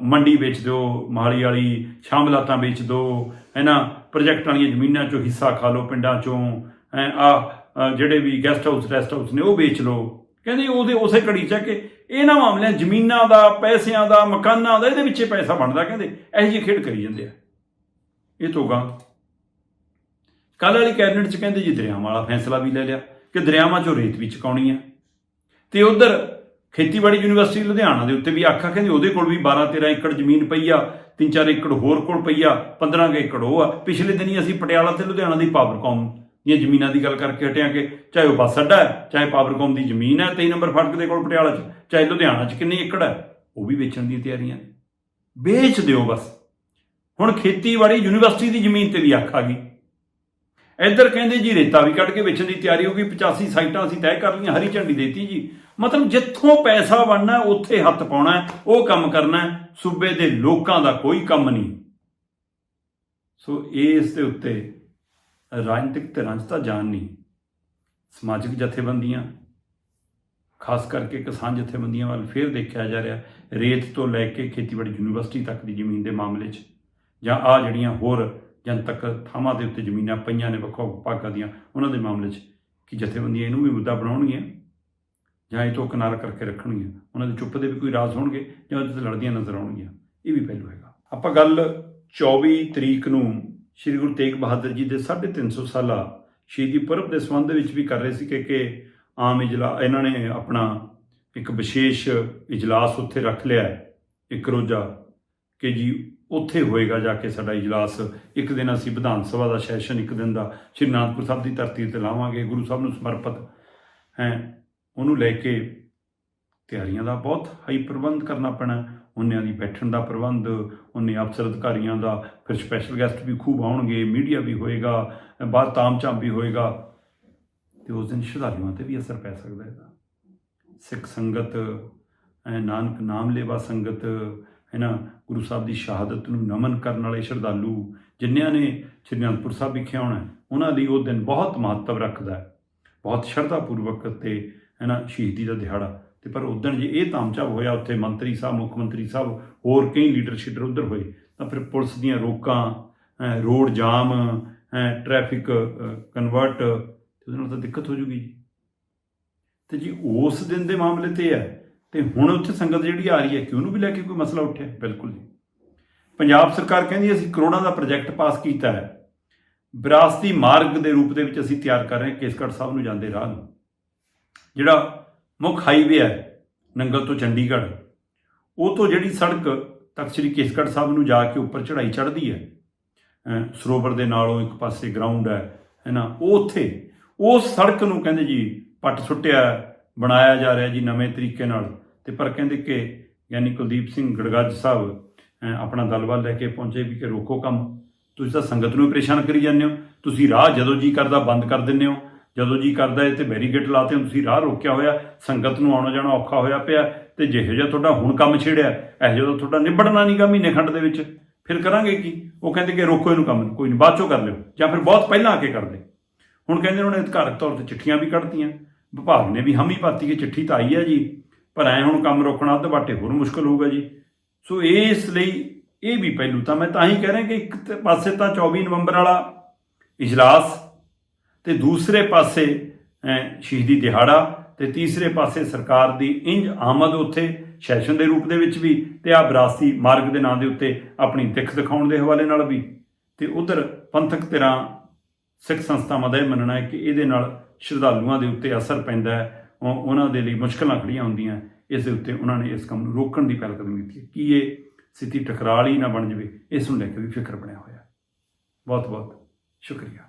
ਮੰਡੀ ਵੇਚ ਦਿਓ, ਮਹਾਲੀ ਵਾਲੀ ਸ਼ਾਮਲਾਤਾਂ ਵੇਚ ਦਿਓ, ਹੈ ਨਾ ਪ੍ਰੋਜੈਕਟ ਵਾਲੀਆਂ ਜ਼ਮੀਨਾਂ ਚੋਂ ਹਿੱਸਾ ਖਾ ਲਓ, ਪਿੰਡਾਂ ਚੋਂ, ਐ ਆ ਜਿਹੜੇ ਵੀ ਗੈਸਟ ਹਾਊਸ ਰੈਸਟ ਹਾਊਸ ਨੇ ਉਹ ਵੇਚ ਲਓ। ਕਹਿੰਦੇ ਉਹਦੇ ਉਸੇ ਘੜੀ ਚ ਆ ਕਿ ਇਹਨਾਂ ਮਾਮਲਿਆਂ ਜ਼ਮੀਨਾਂ ਦਾ, ਪੈਸਿਆਂ ਦਾ, ਮਕਾਨਾਂ ਦਾ, ਇਹਦੇ ਵਿੱਚੇ ਪੈਸਾ ਬਣਦਾ ਕਹਿੰਦੇ। ਇਹੋ ਜਿਹੀ ਖੇਡ ਕਰੀ ਜਾਂਦੇ ਆ। ਇਹ ਤੋਂ ਗਾਂ ਕੱਲ੍ਹ ਵਾਲੀ ਕੈਬਨਿਟ ਚ ਕਹਿੰਦੇ ਜੀ ਦਰਿਆਵਾਂ ਵਾਲਾ ਫੈਸਲਾ ਵੀ ਲੈ ਲਿਆ, ਕਿ ਦਰਿਆਵਾਂ ਚੋਂ ਰੇਤ ਵੀ ਚੁਕਾਉਣੀ ਆ। ਤੇ ਉਧਰ ਖੇਤੀਬਾੜੀ ਯੂਨੀਵਰਸਿਟੀ ਲੁਧਿਆਣਾ ਦੇ ਉੱਤੇ ਵੀ ਆਖਾ ਕਹਿੰਦੇ ਉਹਦੇ ਕੋਲ ਵੀ 12 13 ਏਕੜ ਜ਼ਮੀਨ ਪਈ ਆ 3-4 ਏਕੜ ਹੋਰ ਕੋਲ ਪਈ ਆ 15 ਕੁ ਏਕੜ ਉਹ ਆ। ਪਿਛਲੇ ਦਿਨੀ ਅਸੀਂ ਪਟਿਆਲਾ ਤੇ ਲੁਧਿਆਣਾ ਦੀ ਪਾਵਰਕੌਮ ਦੀਆਂ ਜ਼ਮੀਨਾਂ ਦੀ ਗੱਲ ਕਰਕੇ ਹਟਿਆ ਕਿ ਚਾਹੇ ਉਹ ਬੱਸ ਅੱਡਾ ਹੈ, ਚਾਹੇ ਪਾਵਰਕੌਮ ਦੀ ਜ਼ਮੀਨ ਹੈ 23 ਨੰਬਰ ਫੜਕ ਦੇ ਕੋਲ ਪਟਿਆਲਾ 'ਚ, ਚਾਹੇ ਲੁਧਿਆਣਾ 'ਚ ਕਿੰਨੇ ਏਕੜ ਹੈ, ਉਹ ਵੀ ਵੇਚਣ ਦੀਆਂ ਤਿਆਰੀਆਂ ਵੇਚ ਦਿਓ ਬਸ। ਹੁਣ ਖੇਤੀਬਾੜੀ ਯੂਨੀਵਰਸਿਟੀ ਦੀ ਜ਼ਮੀਨ ਤੇ ਵੀ ਆਖ ਆ ਗਈ। ਇੱਧਰ ਕਹਿੰਦੇ ਜੀ ਰੇਤਾ ਵੀ ਕੱਢ ਕੇ ਵੇਚਣ ਦੀ ਤਿਆਰੀ ਹੋ ਗਈ 85 ਸਾਈਟਾਂ ਅਸੀਂ ਤੈਅ ਕਰ ਲਈਆਂ, ਹਰੀ ਝੰਡੀ ਦੇਤੀ ਜੀ। ਮਤਲਬ ਜਿੱਥੋਂ ਪੈਸਾ ਬਣਨਾ, ਉੱਥੇ ਹੱਥ ਪਾਉਣਾ ਉਹ ਕੰਮ ਕਰਨਾ ਸੂਬੇ ਦੇ ਲੋਕਾਂ ਦਾ ਕੋਈ ਕੰਮ ਨਹੀਂ। ਸੋ ਇਸ ਦੇ ਉੱਤੇ ਰਾਜਨੀਤਿਕ ਧਿਰਾਂ 'ਚ ਤਾਂ ਜਾਣ ਨਹੀਂ। ਸਮਾਜਿਕ ਜਥੇਬੰਦੀਆਂ, ਖਾਸ ਕਰਕੇ ਕਿਸਾਨ ਜਥੇਬੰਦੀਆਂ ਵੱਲ ਫੇਰ ਦੇਖਿਆ ਜਾ ਰਿਹਾ, ਰੇਤ ਤੋਂ ਲੈ ਕੇ ਖੇਤੀਬਾੜੀ ਯੂਨੀਵਰਸਿਟੀ ਤੱਕ ਦੀ ਜ਼ਮੀਨ ਦੇ ਮਾਮਲੇ 'ਚ। ਜਾਂ ਆ ਜਿਹੜੀਆਂ ਹੋਰ ਜਨਤਕ ਥਾਵਾਂ ਦੇ ਉੱਤੇ ਜ਼ਮੀਨਾਂ ਪਈਆਂ ਨੇ ਵੱਖੋ ਵੱਖ ਭਾਗਾਂ ਦੀਆਂ, ਉਹਨਾਂ ਦੇ ਮਾਮਲੇ 'ਚ ਕਿ ਜਥੇਬੰਦੀਆਂ ਇਹਨੂੰ ਵੀ ਮੁੱਦਾ ਬਣਾਉਣਗੀਆਂ ਜਾਂ ਇਹ ਤੋਂ ਕਿਨਾਰਾ ਕਰਕੇ ਰੱਖਣਗੀਆਂ। ਉਹਨਾਂ ਦੇ ਚੁੱਪ ਦੇ ਵੀ ਕੋਈ ਰਾਜ਼ ਹੋਣਗੇ ਜਾਂ ਉਹਦੇ ਤੇ ਲੜਦੀਆਂ ਨਜ਼ਰ ਆਉਣਗੀਆਂ। ਇਹ ਵੀ ਪਹਿਲੂ ਹੈਗਾ। ਆਪਾਂ ਗੱਲ 24 ਤਰੀਕ ਨੂੰ ਸ੍ਰੀ ਗੁਰੂ ਤੇਗ ਬਹਾਦਰ ਜੀ ਦੇ 350 ਸਾਲਾ ਸ਼ਹੀਦੀ ਪੁਰਬ ਦੇ ਸੰਬੰਧ ਵਿੱਚ ਵੀ ਕਰ ਰਹੇ ਸੀ ਕਿ ਕਿ ਆਮ ਇਜਲਾ, ਇਹਨਾਂ ਨੇ ਆਪਣਾ ਇੱਕ ਵਿਸ਼ੇਸ਼ ਇਜਲਾਸ ਉੱਥੇ ਰੱਖ ਲਿਆ ਇੱਕ ਰੋਜ਼ਾ ਕਿ ਜੀ ਉੱਥੇ ਹੋਏਗਾ ਜਾ ਕੇ ਸਾਡਾ ਇਜਲਾਸ। ਇੱਕ ਦਿਨ ਅਸੀਂ ਵਿਧਾਨ ਸਭਾ ਦਾ ਸੈਸ਼ਨ, ਇੱਕ ਦਿਨ ਦਾ ਸ਼੍ਰੀ ਅਨੰਦਪੁਰ ਸਾਹਿਬ ਦੀ ਧਰਤੀ ਤੇ ਲਾਵਾਂਗੇ, ਗੁਰੂ ਸਾਹਿਬ ਨੂੰ ਸਮਰਪਿਤ। ਹੈ, ਉਹਨੂੰ ਲੈ ਕੇ ਤਿਆਰੀਆਂ ਦਾ ਬਹੁਤ ਹਾਈ ਪ੍ਰਬੰਧ ਕਰਨਾ ਪੈਣਾ। ਉਹਨਾਂ ਦੀ ਬੈਠਣ ਦਾ ਪ੍ਰਬੰਧ ਉਹਨੇ ਅਫਸਰ ਅਧਿਕਾਰੀਆਂ ਦਾ, ਫਿਰ ਸਪੈਸ਼ਲ ਗੈਸਟ ਵੀ ਖੂਬ ਆਉਣਗੇ ਮੀਡੀਆ ਵੀ ਹੋਏਗਾ ਬਾਹਰ ਤਾਮਝਾਮ ਵੀ ਹੋਏਗਾ। ਤੇ ਉਸ ਦਿਨ ਸ਼ਰਧਾਲੂਆਂ ਤੇ ਵੀ ਅਸਰ ਪੈ ਸਕਦਾ ਹੈ ਸਿੱਖ ਸੰਗਤ ਨਾਨਕ ਨਾਮ ਲੇਵਾ ਸੰਗਤ ਹੈ ਨਾ ਗੁਰੂ ਸਾਹਿਬ ਦੀ ਸ਼ਹਾਦਤ ਨੂੰ ਨਮਨ ਕਰਨ ਵਾਲੇ ਸ਼ਰਧਾਲੂ, ਜਿਨ੍ਹਾਂ ਨੇ ਸ੍ਰੀ ਅਨੰਦਪੁਰ ਸਾਹਿਬ ਵਿਖੇ ਆਉਣਾ ਉਹਨਾਂ ਲਈ ਉਹ ਦਿਨ ਬਹੁਤ ਮਹੱਤਵ ਰੱਖਦਾ ਹੈ। ਬਹੁਤ ਸ਼ਰਧਾ ਪੂਰਵਕ ਤੇ ਹੈ ਨਾ ਸ਼ਹੀਦੀ ਦਾ ਦਿਹਾੜਾ। ਤੇ ਪਰ ਉਦੋਂ ਜੇ ਇਹ ਤਾਮਝਾਮ ਹੋਇਆ, ਉੱਥੇ ਮੰਤਰੀ ਸਾਹਿਬ, ਮੁੱਖ ਮੰਤਰੀ ਸਾਹਿਬ, ਹੋਰ ਕਈ ਲੀਡਰਸ਼ਿਪ ਉਧਰ ਹੋਏ, ਤਾਂ ਫਿਰ ਪੁਲਿਸ ਦੀਆਂ ਰੋਕਾਂ, ਅਹ ਰੋਡ ਜਾਮ ਅਹ ਟ੍ਰੈਫਿਕ ਕਨਵਰਟ ਤੇ ਉਹਦੇ ਨਾਲ ਤਾਂ ਦਿੱਕਤ ਹੋ ਜੂਗੀ ਜੀ। ਤੇ ਜੀ ਉਸ ਦਿਨ ਦੇ ਮਾਮਲੇ ਤੇ ਹੈ, ਤੇ ਹੁਣ ਉੱਥੇ ਸੰਗਤ ਜਿਹੜੀ ਆ ਰਹੀ ਹੈ ਕਿ ਉਹਨੂੰ ਵੀ ਲੈ ਕੇ ਕੋਈ ਮਸਲਾ ਉੱਠਿਆ? ਬਿਲਕੁਲ ਜੀ। ਪੰਜਾਬ ਸਰਕਾਰ ਕਹਿੰਦੀ ਅਸੀਂ ਕਰੋੜਾਂ ਦਾ ਪ੍ਰੋਜੈਕਟ ਪਾਸ ਕੀਤਾ ਹੈ। ਵਿਰਾਸਤੀ ਮਾਰਗ ਦੇ ਰੂਪ ਦੇ ਵਿੱਚ ਅਸੀਂ ਤਿਆਰ ਕਰ ਰਹੇ ਹਾਂ, ਕੇਸਗੜ੍ਹ ਸਾਹਿਬ ਨੂੰ ਜਾਂਦੇ ਰਾਹ ਨੂੰ। ਜਿਹੜਾ ਮੁੱਖ ਹਾਈਵੇ ਹੈ, ਨੰਗਲ ਤੋਂ ਚੰਡੀਗੜ੍ਹ। ਉਹ ਤੋਂ ਜਿਹੜੀ ਸੜਕ ਤੱਕ ਸ੍ਰੀ ਕੇਸਗੜ੍ਹ ਸਾਹਿਬ ਨੂੰ ਜਾ ਕੇ ਉੱਪਰ ਚੜ੍ਹਾਈ ਚੜ੍ਹਦੀ ਹੈ ਸਰੋਵਰ ਦੇ ਨਾਲੋਂ ਇੱਕ ਪਾਸੇ ਗਰਾਊਂਡ ਹੈ ਹੈ ਨਾ ਉਹ ਉੱਥੇ ਉਸ ਸੜਕ ਨੂੰ ਕਹਿੰਦੇ ਜੀ ਪੱਟ ਸੁੱਟਿਆ, ਬਣਾਇਆ ਜਾ ਰਿਹਾ ਜੀ ਨਵੇਂ ਤਰੀਕੇ ਨਾਲ। ਤੇ ਪਰ ਕਹਿੰਦੇ ਕਿ ਯਾਨੀ ਕੁਲਦੀਪ ਸਿੰਘ ਗੜਗੱਜ ਸਾਹਿਬ, ਅਹ ਆਪਣਾ ਦਲਬਲ ਲੈ ਕੇ ਪਹੁੰਚੇ ਵੀ ਕਿ ਰੋਕੋ ਕੰਮ। ਤੁਸੀਂ ਤਾਂ ਸੰਗਤ ਨੂੰ ਹੀ ਪਰੇਸ਼ਾਨ ਕਰੀ ਜਾਂਦੇ ਹੋ। ਤੁਸੀਂ ਰਾਹ ਜਦੋਂ ਜੀ ਕਰਦਾ ਬੰਦ ਕਰ ਦਿੰਦੇ ਹੋ। ਜਦੋਂ ਜੀ ਕਰਦਾ ਹੈ ਤੇ ਬੈਰੀਗੇਟ ਲਾਤੇ ਹੁਣ ਤੁਸੀਂ ਰਾਹ ਰੋਕਿਆ ਹੋਇਆ, ਸੰਗਤ ਨੂੰ ਆਉਣਾ ਜਾਣਾ ਔਖਾ ਹੋਇਆ ਪਿਆ, ਤੇ ਜਿਹੋ ਜਿਹਾ ਤੁਹਾਡਾ ਹੁਣ ਕੰਮ ਛੇੜਿਆ, ਇਹੋ ਜਿਹਾ ਤੁਹਾਡਾ ਨਿਬੜਨਾ ਨਹੀਂਗਾ ਮਹੀਨੇ ਖੰਡ ਦੇ ਵਿੱਚ। ਫਿਰ ਕਰਾਂਗੇ ਕੀ? ਉਹ ਕਹਿੰਦੇ ਕਿ ਰੋਕੋ ਇਹਨੂੰ ਕੰਮ ਕੋਈ ਨਹੀਂ ਬਾਅਦ ਚੋਂ ਕਰ ਲਿਓ। ਜਾਂ ਫਿਰ ਬਹੁਤ ਪਹਿਲਾਂ ਆ ਕੇ ਕਰਦੇ। ਹੁਣ ਕਹਿੰਦੇ ਉਹਨਾਂ ਨੇ ਅਧਿਕਾਰਕ ਤੌਰ ਤੇ ਚਿੱਠੀਆਂ ਵੀ ਕੱਢਤੀਆਂ। ਵਿਭਾਗ ਨੇ ਵੀ ਹਮੀ ਪਾਤੀ ਕਿ ਚਿੱਠੀ ਤਾਂ ਆਈ ਹੈ ਜੀ, ਪਰ ਐ ਹੁਣ ਕੰਮ ਰੋਕਣਾ ਤੇ ਬਾਟੇ ਹੋਰ ਮੁਸ਼ਕਲ ਹੋਊਗਾ ਜੀ। ਸੋ ਇਸ ਲਈ ਇਹ ਵੀ ਪਹਿਲੂ ਤਾਂ ਮੈਂ ਤਾਂ ਹੀ ਕਹਿ ਰਿਹਾ ਕਿ ਇੱਕ ਪਾਸੇ ਤਾਂ 24 ਨਵੰਬਰ ਵਾਲਾ ਇਜਲਾਸ ਤੇ ਦੂਸਰੇ ਪਾਸੇ ਸ਼ਹੀਦੀ ਦਿਹਾੜਾ ਤੇ ਤੀਸਰੇ ਪਾਸੇ ਸਰਕਾਰ ਦੀ ਇੰਜ ਆਮਦ ਉੱਥੇ, ਸੈਸ਼ਨ ਦੇ ਰੂਪ ਦੇ ਵਿੱਚ ਵੀ ਤੇ ਆ ਵਿਰਾਸਤੀ ਮਾਰਗ ਦੇ ਨਾਂ ਦੇ ਉੱਤੇ ਆਪਣੀ ਦਿੱਖ ਦਿਖਾਉਣ ਦੇ ਹਵਾਲੇ ਨਾਲ ਵੀ। ਤੇ ਉਧਰ ਪੰਥਕ ਧਿਰਾਂ, ਸਿੱਖ ਸੰਸਥਾਵਾਂ ਦਾ ਇਹ ਮੰਨਣਾ ਹੈ ਕਿ ਇਹਦੇ ਨਾਲ ਸ਼ਰਧਾਲੂਆਂ ਦੇ ਉੱਤੇ ਅਸਰ ਪੈਂਦਾ ਹੈ, ਉਹ- ਉਹਨਾਂ ਦੇ ਲਈ ਮੁਸ਼ਕਲਾਂ ਖੜੀਆਂ ਹੁੰਦੀਆਂ, ਇਸ ਦੇ ਉੱਤੇ ਉਹਨਾਂ ਨੇ ਇਸ ਕੰਮ ਨੂੰ ਰੋਕਣ ਦੀ ਪਹਿਲ ਕਦਮੀ ਕੀਤੀ ਹੈ। ਕਿ ਇਹ ਸਥਿਤੀ ਟਕਰਾਲ ਹੀ ਨਾ ਬਣ ਜਾਵੇ, ਇਸ ਨੂੰ ਲੈ ਕੇ ਵੀ ਫਿਕਰ ਬਣਿਆ ਹੋਇਆ ਬਹੁਤ ਬਹੁਤ ਸ਼ੁਕਰੀਆ।